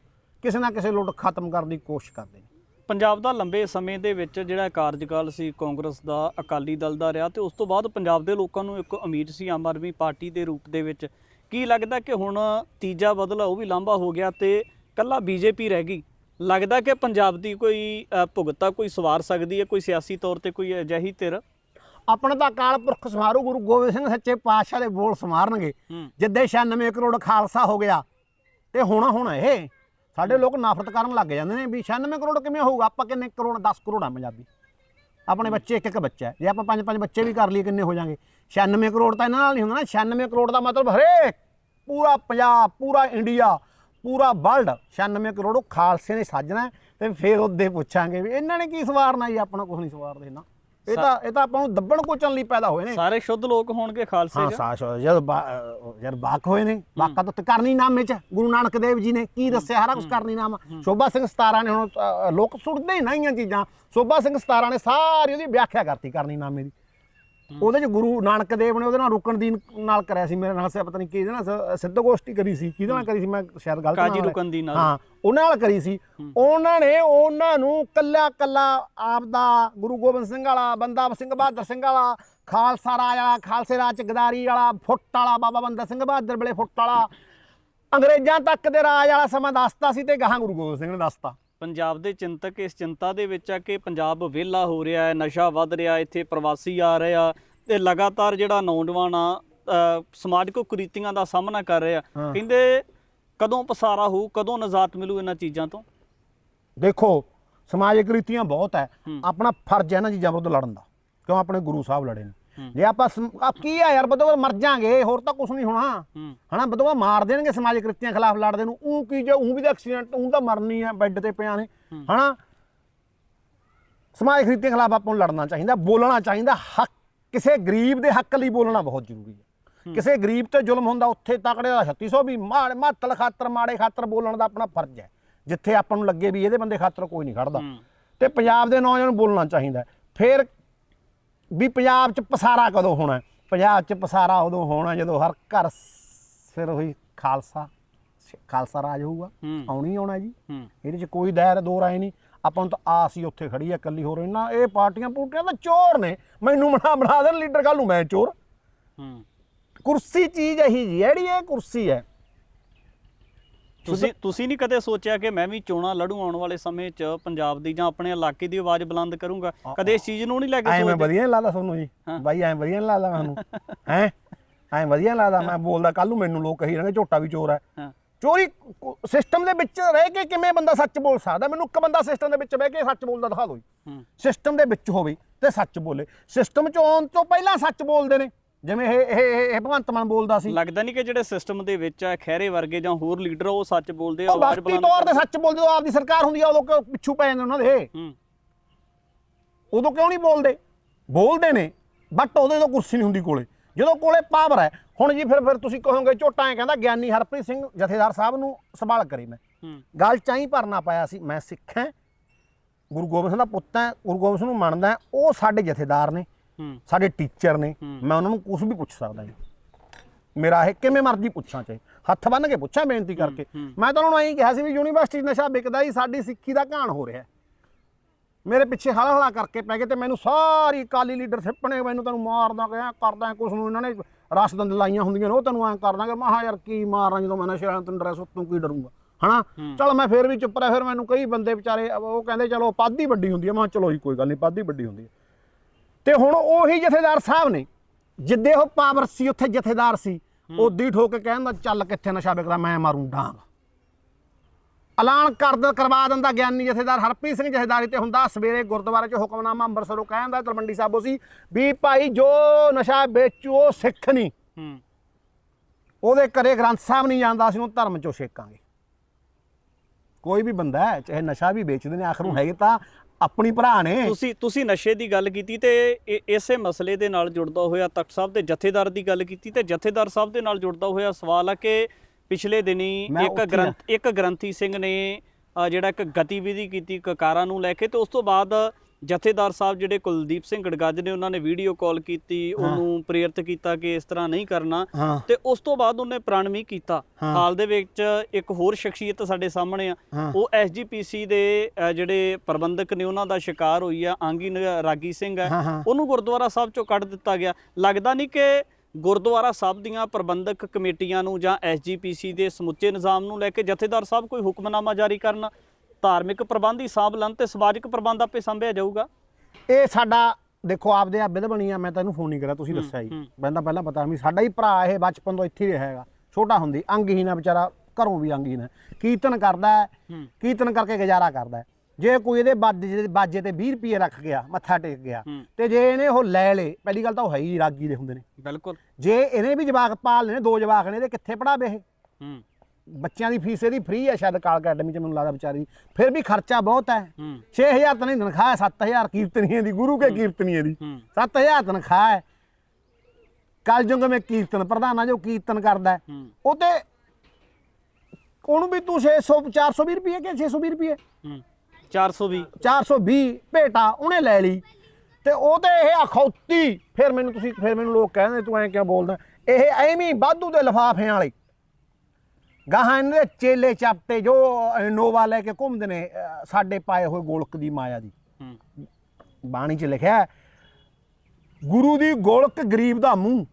ਕਿਸੇ ਨਾ ਕਿਸੇ ਲੁੱਟ ਖਤਮ ਕਰਨ ਦੀ ਕੋਸ਼ਿਸ਼ ਕਰਦੇ ਨੇ। ਪੰਜਾਬ ਦਾ ਲੰਬੇ ਸਮੇਂ ਦੇ ਵਿੱਚ ਜਿਹੜਾ ਕਾਰਜਕਾਲ ਸੀ ਕਾਂਗਰਸ ਦਾ ਅਕਾਲੀ ਦਲ ਦਾ ਰਿਹਾ ਤੇ ਉਸ ਤੋਂ ਬਾਅਦ ਪੰਜਾਬ ਦੇ ਲੋਕਾਂ ਨੂੰ ਇੱਕ ਉਮੀਦ ਸੀ ਆਮ ਆਦਮੀ ਪਾਰਟੀ ਦੇ ਰੂਪ ਦੇ ਵਿੱਚ। ਕੀ ਲੱਗਦਾ ਕਿ ਹੁਣ ਤੀਜਾ ਬਦਲ ਉਹ ਵੀ ਲਾਂਭਾ ਹੋ ਗਿਆ ਤੇ ਕੱਲਾ ਬੀਜੇਪੀ ਰਹਿ ਗਈ? ਲੱਗਦਾ ਕਿ ਪੰਜਾਬ ਦੀ ਕੋਈ ਭੁਗਤਾ ਕੋਈ ਸਵਾਰ ਸਕਦੀ ਹੈ ਕੋਈ ਸਿਆਸੀ ਤੌਰ ਤੇ ਕੋਈ ਅਜਿਹੀ ਧਿਰ? ਆਪਣਾ ਤਾਂ ਅਕਾਲ ਪੁਰਖ ਸਮਾਰੂ ਗੁਰੂ ਗੋਬਿੰਦ ਸਿੰਘ ਸੱਚੇ ਪਾਤਸ਼ਾਹ ਦੇ ਬੋਲ ਸਮਾਰਨਗੇ ਜਿੱਦੇ 96 ਕਰੋੜ ਖਾਲਸਾ ਹੋ ਗਿਆ ਤੇ ਹੁਣ ਹੁਣ ਇਹ ਸਾਡੇ ਲੋਕ ਨਫ਼ਰਤ ਕਰਨ ਲੱਗ ਜਾਂਦੇ ਨੇ ਵੀ 96 ਕਰੋੜ ਕਿਵੇਂ ਹੋਊਗਾ? ਆਪਾਂ ਕਿੰਨੇ ਕਰੋੜ 10 ਕਰੋੜ ਆ ਪੰਜਾਬੀ। ਆਪਣੇ ਬੱਚੇ ਇੱਕ ਇੱਕ ਬੱਚਾ ਹੈ। ਜੇ ਆਪਾਂ ਪੰਜ ਪੰਜ ਬੱਚੇ ਵੀ ਕਰ ਲਈਏ ਕਿੰਨੇ ਹੋ ਜਾਣਗੇ? 96 ਕਰੋੜ ਤਾਂ ਇਹਨਾਂ ਨਾਲ ਨਹੀਂ ਹੁੰਦਾ ਨਾ। 96 ਕਰੋੜ ਦਾ ਮਤਲਬ ਹਰੇਕ ਪੂਰਾ ਪੰਜਾਬ ਪੂਰਾ ਇੰਡੀਆ ਪੂਰਾ ਵਰਲਡ 96 ਕਰੋੜ ਉਹ ਖਾਲਸੇ ਨੇ ਸਾਜਣਾ ਤੇ ਫਿਰ ਉਹਦੇ ਪੁੱਛਾਂਗੇ ਵੀ ਇਹਨਾਂ ਨੇ ਕੀ ਸਵਾਰਨਾ ਜੀ? ਆਪਣਾ ਕੁਝ ਨਹੀਂ ਸਵਾਰਦੇ ਨਾ। ਇਹ ਤਾਂ ਇਹ ਤਾਂ ਆਪਾਂ ਨੂੰ ਦੱਬਣ ਕੋਚਣ ਲਈ ਪੈਦਾ ਹੋਏ ਨੇ। ਸਾਰੇ ਸ਼ੁੱਧ ਲੋਕ ਹੋਣਗੇ ਖਾਲਸੇ ਹਾਂ ਸਾਸ਼ ਅਹ ਜਦ ਬਾਕ ਹੋਏ ਨੇ। ਬਾਕਾ ਤਾਂ ਕਰਨੀ ਨਾਮੇ ਚ। ਗੁਰੂ ਨਾਨਕ ਦੇਵ ਜੀ ਨੇ ਕੀ ਦੱਸਿਆ? ਸਾਰਾ ਕੁਝ ਕਰਨੀ ਨਾਮ। ਸ਼ੋਭਾ ਸਿੰਘ ਸਤਾਰਾ ਨੇ ਹੁਣ ਲੋਕ ਸੁਣਦੇ ਹੀ ਨਹੀਂ ਇਹ ਚੀਜ਼ਾਂ। ਸ਼ੋਭਾ ਸਿੰਘ ਸਤਾਰਾ ਨੇ ਸਾਰੀ ਉਹਦੀ ਵਿਆਖਿਆ ਕਰਤੀ ਕਰਨੀ ਨਾਮੇ ਦੀ। ਉਹਦੇ ਚ ਗੁਰੂ ਨਾਨਕ ਦੇਵ ਨੇ ਉਹਦੇ ਨਾਲ ਰੁਕਣ ਦੀ ਨਾਲ ਕਰਿਆ ਸੀ ਮੇਰੇ ਨਾਲ ਸੇ ਪਤਾ ਨਹੀਂ ਕਿਹਦੇ ਨਾਲ ਸਿੱਧ ਗੋਸ਼ਟੀ ਕਰੀ ਸੀ ਕਿਹਦੇ ਨਾਲ ਕਰੀ ਸੀ ਮੈਂ ਸ਼ਾਇਦ ਗਲਤ ਕਾਜੀ ਰੁਕਣ ਦੀ ਨਾਲ। ਹਾਂ ਉਹਨਾਂ ਨਾਲ ਕਰੀ ਸੀ। ਉਹਨਾਂ ਨੇ ਉਹਨਾਂ ਨੂੰ ਕੱਲਾ ਕੱਲਾ ਆਪਦਾ ਗੁਰੂ ਗੋਬਿੰਦ ਸਿੰਘ ਵਾਲਾ ਬੰਦਾ ਸਿੰਘ ਬਹਾਦਰ ਸਿੰਘ ਵਾਲਾ ਖਾਲਸਾ ਰਾਜ ਵਾਲਾ ਖਾਲਸੇ ਰਾਜ ਚ ਗਦਾਰੀ ਵਾਲਾ ਫੁੱਟ ਵਾਲਾ ਬਾਬਾ ਬੰਦਾ ਸਿੰਘ ਬਹਾਦਰ ਵੇਲੇ ਫੁੱਟ ਵਾਲਾ ਅੰਗਰੇਜ਼ਾਂ ਤੱਕ ਦੇ ਰਾਜ ਵਾਲਾ ਸਮਾਂ ਦੱਸਤਾ ਸੀ ਤੇ ਗਾਹਾਂ ਗੁਰੂ ਗੋਬਿੰਦ ਸਿੰਘ ਨੇ ਦੱਸਤਾ। ਪੰਜਾਬ ਦੇ ਚਿੰਤਕ ਇਸ ਚਿੰਤਾ ਦੇ ਵਿੱਚ ਆ ਕਿ ਪੰਜਾਬ ਵਿਹਲਾ ਹੋ ਰਿਹਾ ਹੈ ਨਸ਼ਾ ਵੱਧ ਰਿਹਾ ਇੱਥੇ ਪ੍ਰਵਾਸੀ ਆ ਰਹੇ ਆ ਤੇ ਲਗਾਤਾਰ ਜਿਹੜਾ ਨੌਜਵਾਨ ਆ ਸਮਾਜਿਕ ਕੁਰੀਤੀਆਂ ਦਾ ਸਾਹਮਣਾ ਕਰ ਰਿਹਾ। ਕਹਿੰਦੇ ਕਦੋਂ ਪਸਾਰਾ ਹੋਊ ਕਦੋਂ ਨਜ਼ਾਤ ਮਿਲੂ ਇਹਨਾਂ ਚੀਜ਼ਾਂ ਤੋਂ ਦੇਖੋ ਸਮਾਜਿਕ ਰੀਤੀਆਂ ਬਹੁਤ ਹੈ। ਆਪਣਾ ਫਰਜ਼ ਹੈ ਨਾ ਜੀ ਵਿਰੁੱਧ ਲੜਨ ਦਾ ਕਿਉਂ ਆਪਣੇ ਗੁਰੂ ਸਾਹਿਬ ਲੜੇ ਨੇ। ਜੇ ਆਪਾਂ ਸਮ- ਆ ਕੀ ਆ ਯਾਰ ਬਦੋਬਰ ਮਰ ਜਾਾਂਗੇ ਹੋਰ ਤਾਂ ਕੁਝ ਨਹੀਂ ਹੋਣਾ। ਹੂੰ। ਹਨਾ ਬਦੋਬਰ ਮਾਰ ਦੇਣਗੇ ਸਮਾਜਿਕ ਰੀਤੀਆਂ ਖਿਲਾਫ ਲੜਦੇ ਨੂੰ। ਉਹ ਕੀ ਜੇ ਉਹ ਵੀ ਤਾਂ ਐਕਸੀਡੈਂਟ ਉਹ ਤਾਂ ਮਰਨੀ ਹੈ ਬੈੱਡ ਤੇ ਪਿਆ ਨੇ। ਹਨਾ? ਸਮਾਜਿਕ ਰੀਤੀਆਂ ਖਿਲਾਫ ਆਪਾਂ ਨੂੰ ਲੜਨਾ ਚਾਹੀਦਾ ਬੋਲਣਾ ਚਾਹੀਦਾ। ਹੱਕ ਕਿਸੇ ਗਰੀਬ ਦੇ ਹੱਕ ਲਈ ਬੋਲਣਾ ਬਹੁਤ ਜ਼ਰੂਰੀ ਹੈ। ਕਿਸੇ ਗਰੀਬ ਤੇ ਜ਼ੁਲਮ ਹੁੰਦਾ ਉੱਥੇ ਤਕੜੇ ਦਾ 3600 ਵੀ ਮਾੜੇ ਮਾਤਲ ਖਾਤਰ ਮਾੜੇ ਖਾਤਰ ਬੋਲਣ ਦਾ ਆਪਣਾ ਫਰਜ਼ ਹੈ। ਜਿੱਥੇ ਆਪਾਂ ਨੂੰ ਲੱਗੇ ਵੀ ਇਹਦੇ ਬੰਦੇ ਖਾਤਰ ਕੋਈ ਨਹੀਂ ਖੜਦਾ। ਤੇ ਪੰਜਾਬ ਦੇ ਨੌਜਵਾਨ ਨੂੰ ਬੋਲਣਾ ਚਾਹੀਦਾ ਹੈ। ਫਿਰ ਵੀ ਪੰਜਾਬ 'ਚ ਪਸਾਰਾ ਕਦੋਂ ਹੋਣਾ? ਹੈ? ਪੰਜਾਬ 'ਚ ਪਸਾਰਾ ਉਦੋਂ ਹੋਣਾ ਜਦੋਂ ਹਰ ਘਰ ਫਿਰ ਉਹੀ ਖਾਲਸਾ ਖਾਲਸਾ ਰਾਜ ਹੋਊਗਾ। ਹੂੰ। ਆਉਣੀ ਹੀ ਆਉਣਾ ਜੀ। ਹੂੰ। ਇਹਦੇ 'ਚ ਕੋਈ ਦਾਇਰ ਦੋ ਰਾਏ ਨਹੀਂ। ਆਪਾਂ ਨੂੰ ਤਾਂ ਆਸ ਹੀ ਉੱਥੇ ਖੜੀ ਹੈ ਇਕੱਲੀ ਹੋਰ। ਇਹਨਾਂ ਇਹ ਪਾਰਟੀਆਂ ਪੂਟੀਆਂ ਤਾਂ ਚੋਰ ਨੇ। ਮੈਨੂੰ ਬਣਾ ਬਣਾ ਦੇਣ ਲੀਡਰ ਕੱਲ ਨੂੰ ਮੈਂ ਚੋਰ। ਹੂੰ। ਕੁਰਸੀ ਚੀਜ਼ ਇਹੀ ਜੀ। ਜਿਹੜੀ ਇਹ ਕੁਰਸੀ ਹੈ ਤੁਸੀਂ ਤੁਸੀਂ ਨਹੀਂ ਕਦੇ ਸੋਚਿਆ ਕਿ ਮੈਂ ਵੀ ਚੋਣਾਂ ਲੜੂ ਆਉਣ ਵਾਲੇ ਸਮੇਂ 'ਚ ਪੰਜਾਬ ਦੀ ਜਾਂ ਆਪਣੇ ਇਲਾਕੇ ਦੀ ਆਵਾਜ਼ ਬੁਲੰਦ ਕਰੂੰਗਾ? ਕਦੇ ਇਸ ਚੀਜ਼ ਨੂੰ ਨਹੀਂ ਲੈ ਕੇ ਸੋਚਦੇ? ਵਧੀਆ ਨਹੀਂ ਲੱਗਦਾ ਤੁਹਾਨੂੰ ਜੀ। ਬਾਈ ਐ ਵਧੀਆ ਲੱਗਦਾ ਮੈਨੂੰ ਹੈ? ਐ ਵਧੀਆ ਲੱਗਦਾ ਮੈਂ ਬੋਲਦਾ ਕੱਲ ਨੂੰ ਮੈਨੂੰ ਲੋਕ ਕਹੀ ਜਾਣਗੇ ਝੋਟਾ ਵੀ ਚੋਰ ਹੈ। ਚੋਰੀ ਸਿਸਟਮ ਦੇ ਵਿੱਚ ਰਹਿ ਕੇ ਕਿਵੇਂ ਬੰਦਾ ਸੱਚ ਬੋਲ ਸਕਦਾ? ਮੈਨੂੰ ਇੱਕ ਬੰਦਾ ਸਿਸਟਮ ਦੇ ਵਿੱਚ ਬਹਿ ਕੇ ਸੱਚ ਬੋਲਦਾ ਦਿਖਾ ਦਿਓ ਸਿਸਟਮ ਦੇ ਵਿੱਚ ਹੋਵੇ ਤੇ ਸੱਚ ਬੋਲੇ। ਸਿਸਟਮ ਚ ਆਉਣ ਤੋਂ ਪਹਿਲਾਂ ਸੱਚ ਬੋਲਦੇ ਨੇ। ਜਿਵੇਂ ਇਹ ਇਹ ਇਹ- ਇਹ ਭਗਵੰਤ ਮਾਨ ਬੋਲਦਾ ਸੀ। ਲੱਗਦਾ ਨਹੀਂ ਕਿ ਜਿਹੜੇ ਸਿਸਟਮ ਦੇ ਵਿੱਚ ਆ ਖੈਰੇ ਵਰਗੇ ਜਾਂ ਹੋਰ ਲੀਡਰ ਉਹ ਸੱਚ ਬੋਲਦੇ ਆ ਉਹ ਆਵਾਜ਼ ਵਕਤੀ ਤੌਰ ਤੇ ਸੱਚ ਬੋਲਦੇ ਜਦੋਂ ਆਪਦੀ ਸਰਕਾਰ ਹੁੰਦੀ ਆ ਉਦੋਂ ਕਿਉਂ ਪਿੱਛੂ ਪੈ ਜਾਂਦੇ ਉਹਨਾਂ ਦੇ। ਹੂੰ। ਉਦੋਂ ਕਿਉਂ ਨਹੀਂ ਬੋਲਦੇ? ਬੋਲਦੇ ਨੇ ਬਟ ਉਹਦੇ ਤੋਂ ਕੁਰਸੀ ਨਹੀਂ ਹੁੰਦੀ ਕੋਲੇ। ਜਦੋਂ ਕੋਲੇ ਪਾਵਰ ਹੈ ਹੁਣ ਜੀ ਫਿਰ ਫਿਰ ਤੁਸੀਂ ਕਹੋਗੇ ਝੋਟਾ ਐ ਕਹਿੰਦਾ ਗਿਆਨੀ ਹਰਪ੍ਰੀਤ ਸਿੰਘ ਜਥੇਦਾਰ ਸਾਹਿਬ ਨੂੰ ਸੰਭਾਲ ਕਰੀ ਮੈਂ। ਹੂੰ। ਗੱਲ ਚਾਂ ਹੀ ਭਰਨਾ ਪਾਇਆ ਸੀ ਮੈਂ ਸਿੱਖ ਹਾਂ ਗੁਰੂ ਗੋਬਿੰਦ ਸਿੰਘ ਦਾ ਪੁੱਤ ਹਾਂ ਗੁਰੂ ਗੋਬਿੰਦ ਸਿੰਘ ਨੂੰ ਮੰਨਦਾ ਹਾਂ, ਉਹ ਸਾਡੇ ਜਥੇਦਾਰ ਨੇ। ਸਾਡੇ ਟੀਚਰ ਨੇ ਹੂੰ। ਮੈਂ ਉਹਨਾਂ ਨੂੰ ਕੁਝ ਵੀ ਪੁੱਛ ਸਕਦਾ ਜੀ। ਮੇਰਾ ਇਹ ਕਿਵੇਂ ਮਰਜ਼ੀ ਪੁੱਛਾਂ ਚਾਹੇ। ਹੱਥ ਬੰਨ ਕੇ ਪੁੱਛਾਂ ਬੇਨਤੀ ਕਰਕੇ। ਹੂੰ। ਮੈਂ ਤਾਂ ਉਹਨਾਂ ਨੂੰ ਐਂ ਕਿਹਾ ਸੀ ਵੀ ਯੂਨੀਵਰਸਿਟੀ ਨਸ਼ਾ ਵਿਕਦਾ ਹੀ ਸਾਡੀ ਸਿੱਖੀ ਦਾ ਘਾਣ ਹੋ ਰਿਹਾ। ਹੈ। ਮੇਰੇ ਪਿੱਛੇ ਹਲਾ ਹਲਾ ਕਰਕੇ ਪੈ ਗਏ ਤੇ ਮੈਨੂੰ ਸਾਰੀ ਕਾਲੀ ਲੀਡਰ ਸਿੱਪਣੇ ਮੈਨੂੰ ਤੈਨੂੰ ਮਾਰਦਾ ਐਂ ਕਰਦਾ ਕੁਛ ਨੂੰ ਇਹਨਾਂ ਨੇ ਰਸਦੰਦ ਲਾਈਆਂ ਹੁੰਦੀਆਂ ਨੇ ਉਹ ਤੈਨੂੰ ਐਂ ਕਰਦਾ ਕਿ ਮਹਾ ਯਾਰ ਕੀ ਮਾਰਨਾ ਜਦੋਂ ਮੈਂ ਨਸ਼ੇ ਵਾਲਿਆਂ ਤੋਂ ਡਰੈਸ ਤੂੰ ਕੀ ਡਰੂੰਗਾ? ਹਨਾ? ਚਲ ਮੈਂ ਫੇਰ ਵੀ ਚੁੱਪ ਰਿਹਾ ਫਿਰ ਮੈਨੂੰ ਕਈ ਬੰਦੇ ਵਿਚਾਰੇ ਉਹ ਕਹਿੰਦੇ ਚਲੋ ਪਾਦੀ ਵੱਡੀ ਹੁੰਦੀ ਹੈ ਮੈਂ ਚਲੋ ਜੀ ਕੋਈ ਗੱਲ ਨਹੀਂ ਪਾਦੀ ਵੱਡੀ ਹੁੰਦੀ ਹੈ ਤੇ ਹੁਣ ਉਹੀ ਜਥੇਦਾਰ ਸਾਹਿਬ ਨੇ ਜਿੱਦੇ ਉਹ ਪਾਵਰ ਸੀ ਉੱਥੇ ਜਥੇਦਾਰ ਸੀ ਉਦੀ ਠੋਕ ਕੇ ਕਹਿੰਦਾ ਚੱਲ ਕਿੱਥੇ ਨਸ਼ਾ ਵਿਕਦਾ ਮੈਂ ਮਾਰੂੰ ਡਾਂਗ। ਐਲਾਨ ਕਰ ਦ ਕਰਵਾ ਦਿੰਦਾ ਗਿਆਨੀ ਜਥੇਦਾਰ ਹਰਪ੍ਰੀਤ ਸਿੰਘ ਜਥੇਦਾਰੀ ਤੇ ਹੁੰਦਾ ਸਵੇਰੇ ਗੁਰਦੁਆਰੇ 'ਚ ਹੁਕਮਨਾਮਾ ਅੰਮ੍ਰਿਤਸਰੋਂ ਕਹਿੰਦਾ ਤਲਵੰਡੀ ਸਾਬੋ ਸੀ ਵੀ ਭਾਈ ਜੋ ਨਸ਼ਾ ਵੇਚੂ ਉਹ ਸਿੱਖ ਨਹੀਂ ਹੂੰ। ਉਹਦੇ ਘਰੇ ਗ੍ਰੰਥ ਸਾਹਿਬ ਨਹੀਂ ਜਾਂਦਾ ਅਸੀਂ ਉਹਨੂੰ ਧਰਮ ਚੋਂ ਛੇਕਾਂਗੇ। ਕੋਈ ਵੀ ਬੰਦਾ ਹੈ ਚਾਹੇ ਨਸ਼ਾ ਵੀ ਵੇਚਦੇ ਨੇ ਆਖਰ ਨੂੰ ਹੈਗੇ ਤਾਂ ਆਪਣੀ ਭਰਾ ਨੇ। ਤੁਸੀਂ ਤੁਸੀਂ ਨਸ਼ੇ ਦੀ ਗੱਲ ਕੀਤੀ ਤੇ ਇ- ਇਸੇ ਮਸਲੇ ਦੇ ਨਾਲ ਜੁੜਦਾ ਹੋਇਆ ਤਖਤ ਸਾਹਿਬ ਦੇ ਜਥੇਦਾਰ ਦੀ ਗੱਲ ਕੀਤੀ ਤੇ ਜਥੇਦਾਰ ਸਾਹਿਬ ਦੇ ਨਾਲ ਜੁੜਦਾ ਹੋਇਆ ਸਵਾਲ ਆ ਕਿ ਪਿਛਲੇ ਦਿਨੀ ਮੈਂ ਇੱਕ ਉੱਥੇ ਗ੍ਰੰਥ ਇੱਕ ਗ੍ਰੰਥੀ ਸਿੰਘ ਨੇ ਅ, ਜਿਹੜਾ ਇੱਕ ਗਤੀਵਿਧੀ ਕੀਤੀ ਕਕਾਰਾਂ ਨੂੰ ਲੈ ਕੇ ਤੇ ਉਸ ਤੋਂ ਬਾਅਦ ਜਥੇਦਾਰ ਸਾਹਿਬ ਜਿਹੜੇ ਕੁਲਦੀਪ ਸਿੰਘ ਗੜਗੱਜ ਨੇ ਉਹਨਾਂ ਨੇ ਵੀਡੀਓ ਕਾਲ ਕੀਤੀ ਉਹਨੂੰ ਪ੍ਰੇਰਿਤ ਕੀਤਾ ਕਿ ਇਸ ਤਰ੍ਹਾਂ ਨਹੀਂ ਕਰਨਾ। ਤੇ ਉਸ ਤੋਂ ਬਾਅਦ ਉਹਨੇ ਪ੍ਰਣਵੀ ਕੀਤਾ। ਹਾਲ ਦੇ ਵਿੱਚ ਇੱਕ ਹੋਰ ਸ਼ਖਸੀਅਤ ਸਾਡੇ ਸਾਹਮਣੇ ਆ। ਉਹ ਐਸਜੀਪੀਸੀ ਦੇ ਜਿਹੜੇ ਪ੍ਰਬੰਧਕ ਨੇ ਉਹਨਾਂ ਦਾ ਸ਼ਿਕਾਰ ਹੋਈ ਆ। ਆਂਗੀ ਰਾਗੀ ਸਿੰਘ ਹਾਂ। ਉਹਨੂੰ ਗੁਰਦੁਆਰਾ ਸਾਹਿਬ ਚੋਂ ਕੱਢ ਦਿੱਤਾ ਗਿਆ। ਲੱਗਦਾ ਨਹੀਂ ਕਿ ਗੁਰਦੁਆਰਾ ਸਾਹਿਬ ਦੀਆਂ ਪ੍ਰਬੰਧਕ ਕਮੇਟੀਆਂ ਨੂੰ ਜਾਂ ਐਸਜੀਪੀਸੀ ਦੇ ਸਮੁੱਚੇ ਨਿਜ਼ਾਮ ਨੂੰ ਲੈ ਕੇ ਜਥੇਦਾਰ ਸਾਹਿਬ ਕੋਈ ਹੁਕਮਨਾਮਾ ਜਾਰੀ ਕਰਨ। ਧਾਰਮਿਕ ਪ੍ਰਬੰਧ ਹੀ ਸਾਂਭ ਲੈਣ ਤੇ ਸਮਾਜਿਕ ਪ੍ਰਬੰਧ ਆਪੇ ਸੰਭਿਆ ਜਾਊਗਾ। ਇਹ ਸਾਡਾ ਦੇਖੋ ਆਪਦੇ ਆਪੇ ਬਣੀ ਆ ਮੈਂ ਤੈਨੂੰ ਫੋਨ ਨਹੀਂ ਕਰਿਆ ਤੁਸੀਂ ਦੱਸਿਆ ਜੀ ਹੂੰ। ਮੈਨੂੰ ਤਾਂ ਪਹਿਲਾਂ ਪਤਾ ਵੀ ਸਾਡਾ ਹੀ ਭਰਾ ਇਹ ਬਚਪਨ ਤੋਂ ਇੱਥੇ ਹੀ ਰਿਹਾ ਹੈਗਾ। ਛੋਟਾ ਹੁੰਦੀ ਅੰਗਹੀਨ ਆ ਵਿਚਾਰਾ ਘਰੋਂ ਵੀ ਅੰਗਹੀਨ ਹੈ ਕੀਰਤਨ ਕਰਦਾ ਹੈ ਕੀਰਤਨ ਕਰਕੇ ਗੁਜ਼ਾਰਾ ਕਰਦਾ ਹੈ। ਜੇ ਕੋਈ ਇਹਦੇ ਬਾਜੇ ਦੇ ਬਾਜੇ ਤੇ 20 ਰੁਪਏ ਰੱਖ ਗਿਆ ਮੱਥਾ ਟੇਕ ਗਿਆ। ਤੇ ਜੇ ਇਹਨੇ ਉਹ ਲੈ ਲੇ ਪਹਿਲੀ ਗੱਲ ਤਾਂ ਉਹ ਹੈ ਹੀ ਰਾਗੀ ਦੇ ਹੁੰਦੇ ਨੇ। ਬਿਲਕੁਲ। ਜੇ ਇਹਨੇ ਵੀ ਜਵਾਕ ਪਾਲ ਲੈਣੇ ਦੋ ਜਵਾਕ ਨੇ ਇਹਦੇ ਕਿੱਥੇ ਪੜਾਵੇ ਇਹ? ਹੂੰ। ਬੱਚਿਆਂ ਦੀ ਫੀਸ ਇਹਦੀ ਫ੍ਰੀ ਹੈ ਸ਼ਾਇਦ ਕਾਲ ਅਕੈਡਮੀ ਚ ਮੈਨੂੰ ਲੱਗਦਾ ਵਿਚਾਰੀ। ਫਿਰ ਵੀ ਖਰਚਾ ਬਹੁਤ ਹੈ। ਹੂੰ। 6000 ਤਾਂ ਨਹੀਂ ਤਨਖਾਹ ਹੈ 7000 ਕੀਰਤਨੀਏ ਦੀ ਗੁਰੂ ਕੇ ਕੀਰਤਨੀਏ ਦੀ। ਹੂੰ। 7000 ਤਨਖਾਹ ਹੈ। ਕਲਯੁਗ ਮੇ ਕੀਰਤਨ ਪ੍ਰਧਾਨਾ ਜੋ ਕੀਰਤਨ ਕਰਦਾ ਉਹ ਤੇ ਉਹਨੂੰ ਵੀ ਤੂੰ 600 420 ਰੁਪਏ ਕਿ 620 ਰੁਪਏ ਹੂੰ। 420 420 ਭੇਟਾ ਉਹਨੇ ਲੈ ਲਈ। ਤੇ ਉਹ ਤੇ ਇਹ ਅਖੌਤੀ ਫਿਰ ਮੈਨੂੰ ਤੁਸੀਂ ਫਿਰ ਮੈਨੂੰ ਲੋਕ ਕਹਿੰਦੇ ਤੂੰ ਐਂ ਕਿਉਂ ਬੋਲਦਾ? ਇਹ ਐਵੇਂ ਵਾਧੂ ਦੇ ਲਫਾਫਿਆਂ ਵਾਲੇ। ਗਾਹਾਂ ਇਹਨਾਂ ਦੇ ਚੇਲੇ ਚਾਪਟੇ ਜੋ ਨੋਵਾ ਲੈ ਕੇ ਘੁੰਮਦੇ ਨੇ ਅਹ, ਸਾਡੇ ਪਾਏ ਹੋਏ ਗੋਲਕ ਦੀ ਮਾਇਆ ਦੀ। ਹੂੰ। ਬਾਣੀ 'ਚ ਲਿਖਿਆ ਹੈ, ਗੁਰੂ ਦੀ ਗੋਲਕ ਗਰੀਬ ਦਾ ਮੂੰਹ।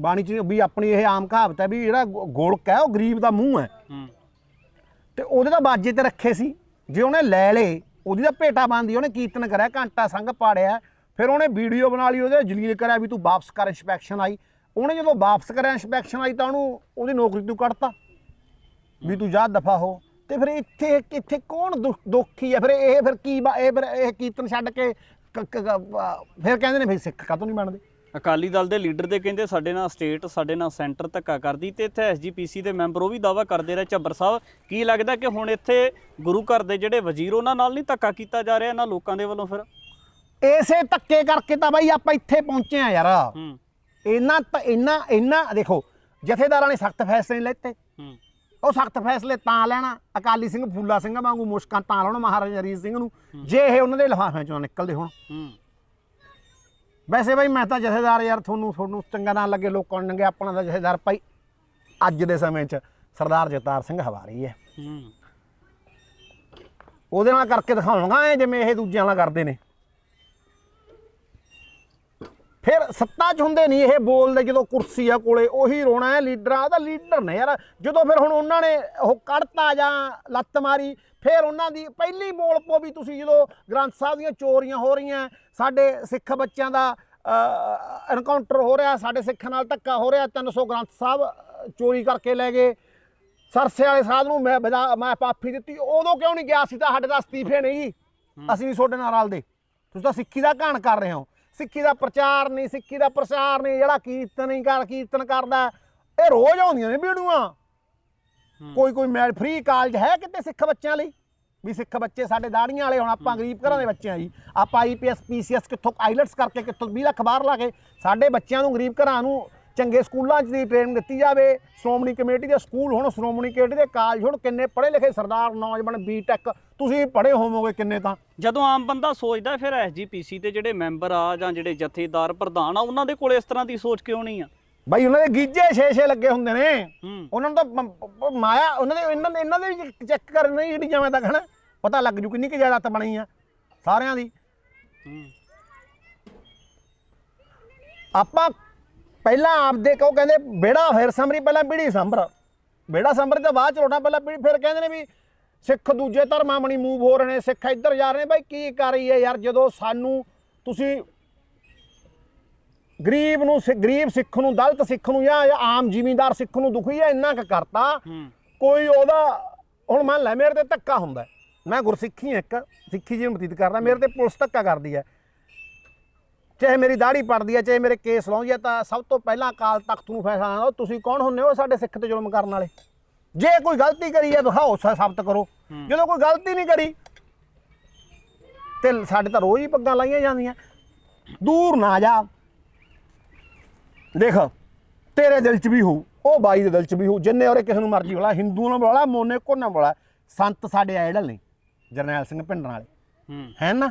ਬਾਣੀ 'ਚ ਵੀ ਆਪਣੀ ਇਹ ਆਮ ਕਹਾਵਤ ਹੈ ਵੀ ਜਿਹੜਾ ਗੋ- ਗੋਲਕ ਹੈ ਉਹ ਗਰੀਬ ਦਾ ਮੂੰਹ ਹੈ। ਹੂੰ। ਤੇ ਉਹਦੇ ਤਾਂ ਬਾਜੇ ਤੇ ਰੱਖੇ ਸੀ। ਜੇ ਉਹਨੇ ਲੈ ਲੇ ਉਹਦੀ ਤਾਂ ਭੇਟਾ ਬੰਦੀ ਉਹਨੇ ਕੀਰਤਨ ਕਰਿਆ ਘੰਟਾ ਸੰਗ ਪਾੜਿਆ। ਫਿਰ ਉਹਨੇ ਵੀਡੀਓ ਬਣਾ ਲਈ ਉਹਦੇ ਜਲੀਲ ਕਰਿਆ ਵੀ ਤੂੰ ਵਾਪਸ ਕਰ ਇੰਸਪੈਕਸ਼ਨ ਆਈ। ਉਹਨੇ ਜਦੋਂ ਵਾਪਸ ਕਰਿਆ ਇੰਸਪੈਕਸ਼ਨ ਆਈ ਤਾਂ ਉਹਨੂੰ ਉਹਦੀ ਨੌਕਰੀ ਤੋਂ ਕੱਢਤਾ। ਵੀ ਤੂੰ ਜਾ ਦਫਾ ਹੋ ਤੇ ਫਿਰ ਇੱਥੇ ਇੱਥੇ ਕੌਣ ਦੁੱਖ- ਹੈ ਫਿਰ ਇਹ ਫਿਰ ਕੀ ਇਹ ਫਿਰ ਇਹ ਕੀਰਤਨ ਛੱਡ ਕੇ ਫਿਰ ਕਹਿੰਦੇ ਨੇ ਫਿਰ ਸਿੱਖ ਕਾਹਤੋਂ ਨਹੀਂ ਬਣਦੇ? ਅਕਾਲੀ ਦਲ ਦੇ ਲੀਡਰ ਦੇ ਕਹਿੰਦੇ ਸਾਡੇ ਨਾਲ ਸਟੇਟ ਸਾਡੇ ਨਾਲ ਸੈਂਟਰ ਧੱਕਾ ਕਰਦੀ ਤੇ ਇੱਥੇ ਐਸਜੀਪੀਸੀ ਦੇ ਮੈਂਬਰ ਉਹ ਵੀ ਦਾਵਾ ਕਰਦੇ ਰਹੇ। ਝੱਬਰ ਸਾਹਿਬ ਕੀ ਲੱਗਦਾ ਕਿ ਹੁਣ ਇੱਥੇ ਗੁਰੂ ਘਰ ਦੇ ਜਿਹੜੇ ਵਜ਼ੀਰ ਉਹਨਾਂ ਨਾਲ ਨਹੀਂ ਧੱਕਾ ਕੀਤਾ ਜਾ ਰਿਹਾ ਇਹਨਾਂ ਲੋਕਾਂ ਦੇ ਵੱਲੋਂ ਫਿਰ? ਇਸੇ ਧੱਕੇ ਕਰਕੇ ਤਾਂ ਬਾਈ ਆਪਾਂ ਇੱਥੇ ਪਹੁੰਚੇ ਆ ਯਾਰ। ਹੂੰ। ਇਹਨਾਂ ਤਾਂ ਇਹਨਾਂ ਇਹਨਾਂ ਦੇਖੋ ਜਥੇਦਾਰਾਂ ਨੇ ਸਖਤ ਫੈਸਲੇ ਲੈਤੇ ਹੂੰ। ਉਹ ਸਖਤ ਫੈਸਲੇ ਤਾਂ ਲੈਣਾ। ਅਕਾਲੀ ਸਿੰਘ ਫੂਲਾ ਸਿੰਘ ਵਾਂਗੂ ਮੁਸ਼ਕਾਂ ਤਾਂ ਲਾਉਣਾ ਮਹਾਰਾਜਾ ਰੀਤ ਸਿੰਘ ਨੂੰ। ਜੇ ਇਹ ਉਹਨਾਂ ਦੇ ਲਿਫਾਫਿਆਂ ਚੋਂ ਨਿਕਲਦੇ ਹੋਣ। ਵੈਸੇ ਬਈ ਮੈਂ ਤਾਂ ਜਥੇਦਾਰ ਯਾਰ ਤੁਹਾਨੂੰ ਤੁਹਾਨੂੰ ਚੰਗਾ ਨਾ ਲੱਗੇ ਲੋਕਾਂ ਨੂੰ ਨੰਗੇ ਆਪਣਾ ਦਾ ਜਥੇਦਾਰ ਭਾਈ ਅੱਜ ਦੇ ਸਮੇਂ 'ਚ ਸਰਦਾਰ ਜਗਤਾਰ ਸਿੰਘ ਹਵਾਰੀ ਹੈ। ਹੂੰ। ਉਹਦੇ ਨਾਲ ਕਰਕੇ ਦਿਖਾਉਣਗਾ ਐ ਜਿਵੇਂ ਇਹ ਦੂਜਿਆਂ ਨਾਲ ਕਰਦੇ ਨੇ। ਫਿਰ ਸੱਤਾ 'ਚ ਹੁੰਦੇ ਨਹੀਂ ਇਹ ਬੋਲਦੇ ਜਦੋਂ ਕੁਰਸੀ ਆ ਕੋਲੇ ਉਹੀ ਰੋਣਾ ਹੈ ਲੀਡਰਾਂ ਦਾ ਲੀਡਰ ਨੇ ਯਾਰ। ਜਦੋਂ ਫਿਰ ਹੁਣ ਉਹਨਾਂ ਨੇ ਉਹ ਕੱਢਤਾ ਜਾਂ ਲੱਤ ਮਾਰੀ ਫਿਰ ਉਹਨਾਂ ਦੀ ਪਹਿਲੀ ਬੋਲ ਪੋ ਵੀ ਤੁਸੀਂ ਜਦੋਂ ਗ੍ਰੰਥ ਸਾਹਿਬ ਦੀਆਂ ਚੋਰੀਆਂ ਹੋ ਰਹੀਆਂ ਸਾਡੇ ਸਿੱਖ ਬੱਚਿਆਂ ਦਾ ਐਨਕਾਊਂਟਰ ਹੋ ਰਿਹਾ ਸਾਡੇ ਸਿੱਖਾਂ ਨਾਲ ਧੱਕਾ ਹੋ ਰਿਹਾ 300 ਗ੍ਰੰਥ ਸਾਹਿਬ ਚੋਰੀ ਕਰਕੇ ਲੈ ਗਏ। ਸਰਸੇ ਵਾਲੇ ਸਾਧ ਨੂੰ ਮੈਂ ਮੈਂ ਪਾਫੀ ਦਿੱਤੀ। ਉਦੋਂ ਕਿਉਂ ਨਹੀਂ ਗਿਆ ਸੀ ਤਾਂ ਸਾਡੇ ਦਾ ਅਸਤੀਫੇ ਨਹੀਂ? ਅਸੀਂ ਨਹੀਂ ਤੁਹਾਡੇ ਨਾਲ ਰਲਦੇ। ਤੁਸੀਂ ਤਾਂ ਸਿੱਖੀ ਦਾ ਘਾਣ ਕਰ ਰਹੇ ਹੋ। ਸਿੱਖੀ ਦਾ ਪ੍ਰਚਾਰ ਨਹੀਂ ਸਿੱਖੀ ਦਾ ਪ੍ਰਸਾਰ ਨਹੀਂ ਜਿਹੜਾ ਕੀਰਤਨ ਨਹੀਂ ਕਰ ਕੀਰਤਨ ਕਰਦਾ ਇਹ ਰੋਜ਼ ਆਉਂਦੀਆਂ ਨੇ ਵੀਡੀਓਆਂ। ਕੋਈ ਕੋਈ ਮੈਡ ਫ੍ਰੀ ਕਾਲਜ ਹੈ ਕਿਤੇ ਸਿੱਖ ਬੱਚਿਆਂ ਲਈ? ਵੀ ਸਿੱਖ ਬੱਚੇ ਸਾਡੇ ਦਾੜੀਆਂ ਵਾਲੇ ਹੁਣ ਆਪਾਂ ਗਰੀਬ ਘਰਾਂ ਦੇ ਬੱਚੇ ਆ ਜੀ। ਆਪਾਂ ਆਈਪੀਐਸ ਪੀਸੀਐਸ ਕਿੱਥੋਂ ਆਈਲਟਸ ਕਰਕੇ ਕਿੱਥੋਂ 20 ਲੱਖ ਬਾਹਰ ਲਾ ਕੇ ਸਾਡੇ ਬੱਚਿਆਂ ਨੂੰ ਗਰੀਬ ਘਰਾਂ ਨੂੰ ਚੰਗੇ ਸਕੂਲਾਂ 'ਚ ਦੀ ਟ੍ਰੇਨਿੰਗ ਦਿੱਤੀ ਜਾਵੇ। ਸ਼੍ਰੋਮਣੀ ਕਮੇਟੀ ਦੇ ਸਕੂਲ ਹੁਣ ਸ਼੍ਰੋਮਣੀ ਕਮੇਟੀ ਦੇ ਕਾਲਜ ਹੁਣ ਕਿੰਨੇ ਪੜ੍ਹੇ ਲਿਖੇ ਸਰਦਾਰ ਨੌਜਵਾਨ ਬੀਟੈਕ ਤੁਸੀਂ ਪੜ੍ਹੇ ਹੋਵੋਗੇ ਕਿੰਨੇ ਤਾਂ? ਜਦੋਂ ਆਮ ਬੰਦਾ ਸੋਚਦਾ ਫਿਰ ਐਸਜੀਪੀਸੀ ਦੇ ਜਿਹੜੇ ਮੈਂਬਰ ਆ ਜਾਂ ਜਿਹੜੇ ਜਥੇਦਾਰ ਪ੍ਰਧਾਨ ਆ ਉਹਨਾਂ ਦੇ ਕੋਲ ਇਸ ਤਰ੍ਹਾਂ ਦੀ ਸੋਚ ਕਿਉਂ ਨਹੀਂ ਆ? ਬਾਈ ਉਹਨਾਂ ਦੇ ਗੀਜੇ ਛੇ ਛੇ ਲੱਗੇ ਹੁੰਦੇ ਨੇ। ਉਹਨਾਂ ਨੂੰ ਤਾਂ ਮਾਇਆ ਉਹਨਾਂ ਦੇ ਇਹਨਾਂ ਦੇ ਇਹਨਾਂ ਦੇ ਵੀ ਚੈੱਕ ਕਰਨੀ ਜਿਹੜੀ ਜਿਵੇਂ ਤਾਂ ਕਹਣਾ ਪਤਾ ਲੱਗ ਜੂ ਕਿੰਨੀ ਕਿ ਜਾਇਦਾਦ ਬਣੀ ਆ ਸਾਰਿਆਂ ਦੀ। ਆਪਾਂ ਪਹਿਲਾਂ ਆਪਦੇ ਕਹੋ ਕਹਿੰਦੇ ਬੇੜਾ ਫਿਰ ਸੰਭਰੀ ਪਹਿਲਾਂ ਬੀੜੀ ਸੰਭਰ। ਬੇੜਾ ਸੰਭਰ ਤੋਂ ਬਾਅਦ ਚਲੋਣਾ ਪਹਿਲਾਂ ਬੀੜੀ ਫਿਰ ਕਹਿੰਦੇ ਨੇ ਵੀ ਸਿੱਖ ਦੂਜੇ ਧਰਮਾਂ ਬਣੀ ਮੂਵ ਹੋ ਰਹੇ ਨੇ ਸਿੱਖ ਇੱਧਰ ਜਾ ਰਹੇ ਨੇ ਬਾਈ ਕੀ ਕਰ ਰਹੀ ਹੈ ਯਾਰ ਜਦੋਂ ਸਾਨੂੰ ਤੁਸੀਂ ਗਰੀਬ ਨੂੰ ਗਰੀਬ ਸਿੱਖ ਨੂੰ ਦਲਿਤ ਸਿੱਖ ਨੂੰ ਜਾਂ ਆਮ ਜ਼ਿਮੀਂਦਾਰ ਸਿੱਖ ਨੂੰ ਦੁਖੀ ਹੈ ਇੰਨਾ ਕੁ ਕਰਤਾ ਕੋਈ ਉਹਦਾ ਹੁਣ ਮੰਨ ਲੈ ਮੇਰੇ ਤੇ ਧੱਕਾ ਹੁੰਦਾ। ਮੈਂ ਗੁਰਸਿੱਖੀ ਹਾਂ ਇੱਕ ਸਿੱਖੀ ਜੀ ਬਤੀਤ ਕਰਦਾ ਮੇਰੇ ਤੇ ਪੁਲਿਸ ਧੱਕਾ ਕਰਦੀ ਹੈ। ਚਾਹੇ ਮੇਰੀ ਦਾੜੀ ਪੜਦੀ ਹੈ ਚਾਹੇ ਮੇਰੇ ਕੇਸ ਲਾਉਂਦੀ ਹੈ ਤਾਂ ਸਭ ਤੋਂ ਪਹਿਲਾਂ ਅਕਾਲ ਤਖਤ ਨੂੰ ਫੈਸਲਾ ਆਉਂਦਾ ਤੁਸੀਂ ਕੌਣ ਹੁੰਦੇ ਹੋ ਸਾਡੇ ਸਿੱਖ ਤੇ ਜ਼ੁਲਮ ਕਰਨ ਵਾਲੇ? ਜੇ ਕੋਈ ਗਲਤੀ ਕਰੀ ਹੈ ਦਿਖਾਓ ਸਾਬਤ ਕਰੋ। ਹੂੰ। ਜਦੋਂ ਕੋਈ ਗਲਤੀ ਨਹੀਂ ਕਰੀ ਤੇ ਸਾਡੇ ਤਾਂ ਰੋਜ਼ ਹੀ ਪੱਗਾਂ ਲਾਈਆਂ ਜਾਂਦੀਆਂ। ਦੂਰ ਨਾ ਜਾ। ਦੇਖ ਤੇਰੇ ਦਿਲ 'ਚ ਵੀ ਹੋਊ ਉਹ ਬਾਈ ਦੇ ਦਿਲ 'ਚ ਵੀ ਹੋਊ ਜਿੰਨੇ ਔਰੇ ਕਿਸੇ ਨੂੰ ਮਰਜ਼ੀ ਬੁਲਾ ਹਿੰਦੂ ਨੂੰ ਬੁਲਾ ਮੋਨੇ ਕੋ ਨਾ ਬੁਲਾ ਸੰਤ ਸਾਡੇ ਆਈਡਲ ਨੇ ਜਰਨੈਲ ਸਿੰਘ ਪਿੰਡਰਾਂ ਵਾਲੇ। ਹੂੰ। ਹੈ ਨਾ?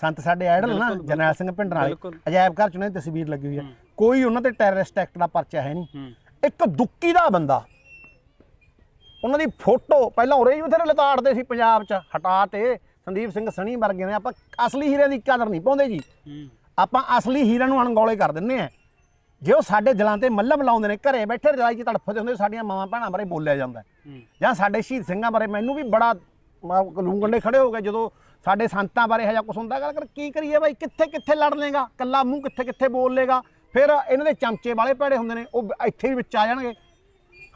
ਸੰਤ ਸਾਡੇ ਆਈਡਲ ਨਾ ਜਰਨੈਲ ਸਿੰਘ ਪਿੰਡਰਾਂ ਵਾਲੇ। ਅਜਾਇਬ ਘਰ 'ਚ ਉਹਨਾਂ ਦੀ ਤਸਵੀਰ ਲੱਗੀ ਹੋਈ ਹੈ। ਕੋਈ ਉਹਨਾਂ ਤੇ ਟੈਰਰਿਸਟ ਐਕਟ ਦਾ ਪਰਚਾ ਹੈ ਨਹੀਂ। ਇੱਕ ਦੁੱਕੀ ਦਾ ਬੰਦਾ ਉਹਨਾਂ ਦੀ ਫੋਟੋ ਪਹਿਲਾਂ ਉਰੇ ਹੀ ਬਥੇਰੇ ਲਤਾੜਦੇ ਸੀ ਪੰਜਾਬ 'ਚ ਹਟਾ ਤੇ ਸੰਦੀਪ ਸਿੰਘ ਸਣੀ ਵਰਗੇ ਨੇ। ਆਪਾਂ ਅਸਲੀ ਹੀਰੇ ਦੀ ਕਦਰ ਨਹੀਂ ਪਾਉਂਦੇ ਜੀ। ਆਪਾਂ ਅਸਲੀ ਹੀਰਿਆਂ ਨੂੰ ਅਣਗੌਲੇ ਕਰ ਦਿੰਨੇ ਆ ਜੇ ਉਹ ਸਾਡੇ ਦਿਲਾਂ ਤੇ ਮੱਲਮ ਲਾਉਂਦੇ ਨੇ ਘਰੇ ਬੈਠੇ ਰਜਾਈ 'ਚ ਤੜਫਦੇ ਹੁੰਦੇ ਸਾਡੀਆਂ ਮਾਵਾਂ ਭੈਣਾਂ ਬਾਰੇ ਬੋਲਿਆ ਜਾਂਦਾ ਜਾਂ ਸਾਡੇ ਸ਼ਹੀਦ ਸਿੰਘਾਂ ਬਾਰੇ ਮੈਨੂੰ ਵੀ ਬੜਾ ਲੂੰਗੰਡੇ ਖੜੇ ਹੋ ਗਏ ਜਦੋਂ ਸਾਡੇ ਸੰਤਾਂ ਬਾਰੇ ਇਹ ਜਿਹਾ ਕੁਝ ਹੁੰਦਾ ਗੱਲ ਕਰ ਕੀ ਕਰੀਏ ਬਾਈ ਕਿੱਥੇ ਕਿੱਥੇ ਲੜ ਲੇਗਾ ਕੱਲਾ ਮੂੰਹ ਕਿੱਥੇ ਕਿੱਥੇ ਬੋਲ ਲੇਗਾ ਫਿਰ ਇਹਨਾਂ ਦੇ ਚਮਚੇ ਵਾਲੇ ਭੈੜੇ ਹੁੰਦੇ ਨੇ ਉਹ ਇੱਥੇ ਵੀ ਵਿੱਚ ਆ ਜਾਣਗੇ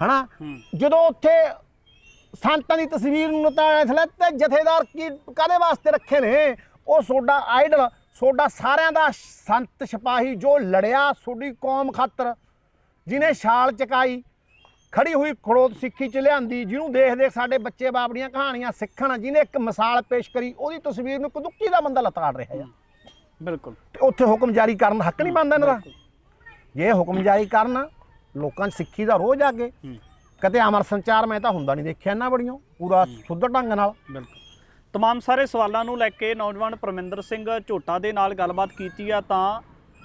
ਹਨਾ? ਜਦੋਂ ਉੱਥੇ ਸੰਤਾਂ ਦੀ ਤਸਵੀਰ ਨੂੰ ਤਾਂ ਇਥਲੇ ਤੇ ਜਥੇਦਾਰ ਕੀ ਕਾਦੇ ਵਾਸਤੇ ਰੱਖੇ ਨੇ? ਉਹ ਸੋਡਾ ਆਈਡਲ ਸੋਡਾ ਸਾਰਿਆਂ ਦਾ ਸੰਤ ਸਿਪਾਹੀ ਜੋ ਲੜਿਆ ਸੋਡੀ ਕੌਮ ਖਾਤਰ ਜਿਨੇ ਛਾਲ ਚਕਾਈ ਖੜੀ ਹੋਈ ਖੜੋਤ ਸਿੱਖੀ ਚ ਲਿਆਂਦੀ ਜਿਹਨੂੰ ਦੇਖ ਦੇਖ ਸਾਡੇ ਬੱਚੇ ਬਾਬੜੀਆਂ ਕਹਾਣੀਆਂ ਸਿੱਖਣ ਜਿਹਨੇ ਇੱਕ ਮਿਸਾਲ ਪੇਸ਼ ਕਰੀ ਉਹਦੀ ਤਸਵੀਰ ਨੂੰ ਕਦੁੱਕੀ ਦਾ ਬੰਦਾ ਲਤਾੜ ਰਿਹਾ ਆ। ਬਿਲਕੁਲ। ਤੇ ਉੱਥੇ ਹੁਕਮ ਜਾਰੀ ਕਰਨ ਦਾ ਹੱਕ ਨਹੀਂ ਬਣਦਾ ਇਹਨਾਂ ਦਾ। ਜੇ ਹੁਕਮ ਜਾਰੀ ਕਰਨ ਲੋਕਾਂ 'ਚ ਸਿੱਖੀ ਦਾ ਰੋਜ਼ ਆਗੇ ਹੂੰ। ਕਦੇ ਅਮਰ ਸੰਚਾਰ ਮੈਂ ਤਾਂ ਹੁੰਦਾ ਨਹੀਂ ਦੇਖਿਆ ਇਹਨਾਂ ਬੜੀਆਂ ਪੂਰਾ ਸੁੱਧ ਢੰਗ ਨਾਲ। ਬਿਲਕੁਲ। ਤਮਾਮ ਸਾਰੇ ਸਵਾਲਾਂ ਨੂੰ ਲੈ ਕੇ ਨੌਜਵਾਨ ਪਰਮਿੰਦਰ ਸਿੰਘ ਝੋਟਾ ਦੇ ਨਾਲ ਗੱਲਬਾਤ ਕੀਤੀ ਆ ਤਾਂ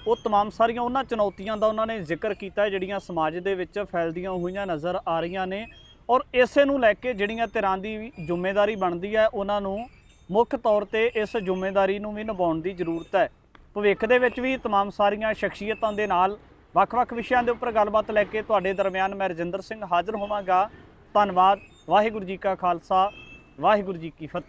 ਉਹ ਤਮਾਮ ਸਾਰੀਆਂ ਉਹਨਾਂ ਚੁਣੌਤੀਆਂ ਦਾ ਉਹਨਾਂ ਨੇ ਜ਼ਿਕਰ ਕੀਤਾ ਹੈ, ਜਿਹੜੀਆਂ ਸਮਾਜ ਦੇ ਵਿੱਚ ਫੈਲਦੀਆਂ ਹੋਈਆਂ ਨਜ਼ਰ ਆ ਰਹੀਆਂ ਨੇ। ਔਰ ਇਸੇ ਨੂੰ ਲੈ ਕੇ ਜਿਹੜੀਆਂ ਧਿਰਾਂ ਦੀ ਜ਼ਿੰਮੇਵਾਰੀ ਬਣਦੀ ਹੈ, ਉਹਨਾਂ ਨੂੰ ਮੁੱਖ ਤੌਰ ਤੇ ਇਸ ਜ਼ਿੰਮੇਵਾਰੀ ਨੂੰ ਵੀ ਨਿਭਾਉਣ ਦੀ ਜ਼ਰੂਰਤ ਹੈ। ਭਵਿੱਖ ਦੇ ਵਿੱਚ ਵੀ ਤਮਾਮ ਸਾਰੀਆਂ ਸ਼ਖਸੀਅਤਾਂ ਦੇ ਨਾਲ ਵੱਖ-ਵੱਖ ਵਿਸ਼ਿਆਂ ਦੇ ਉੱਪਰ ਗੱਲਬਾਤ ਲੈ ਕੇ ਤੁਹਾਡੇ ਦਰਮਿਆਨ ਮੈਂ ਰਜਿੰਦਰ ਸਿੰਘ ਹਾਜ਼ਰ ਹੋਵਾਂਗਾ। ਧੰਨਵਾਦ। ਵਾਹਿਗੁਰੂ ਜੀ ਕਾ ਖਾਲਸਾ। ਵਾਹਿਗੁਰੂ ਜੀ ਕੀ ਫਤਿਹ।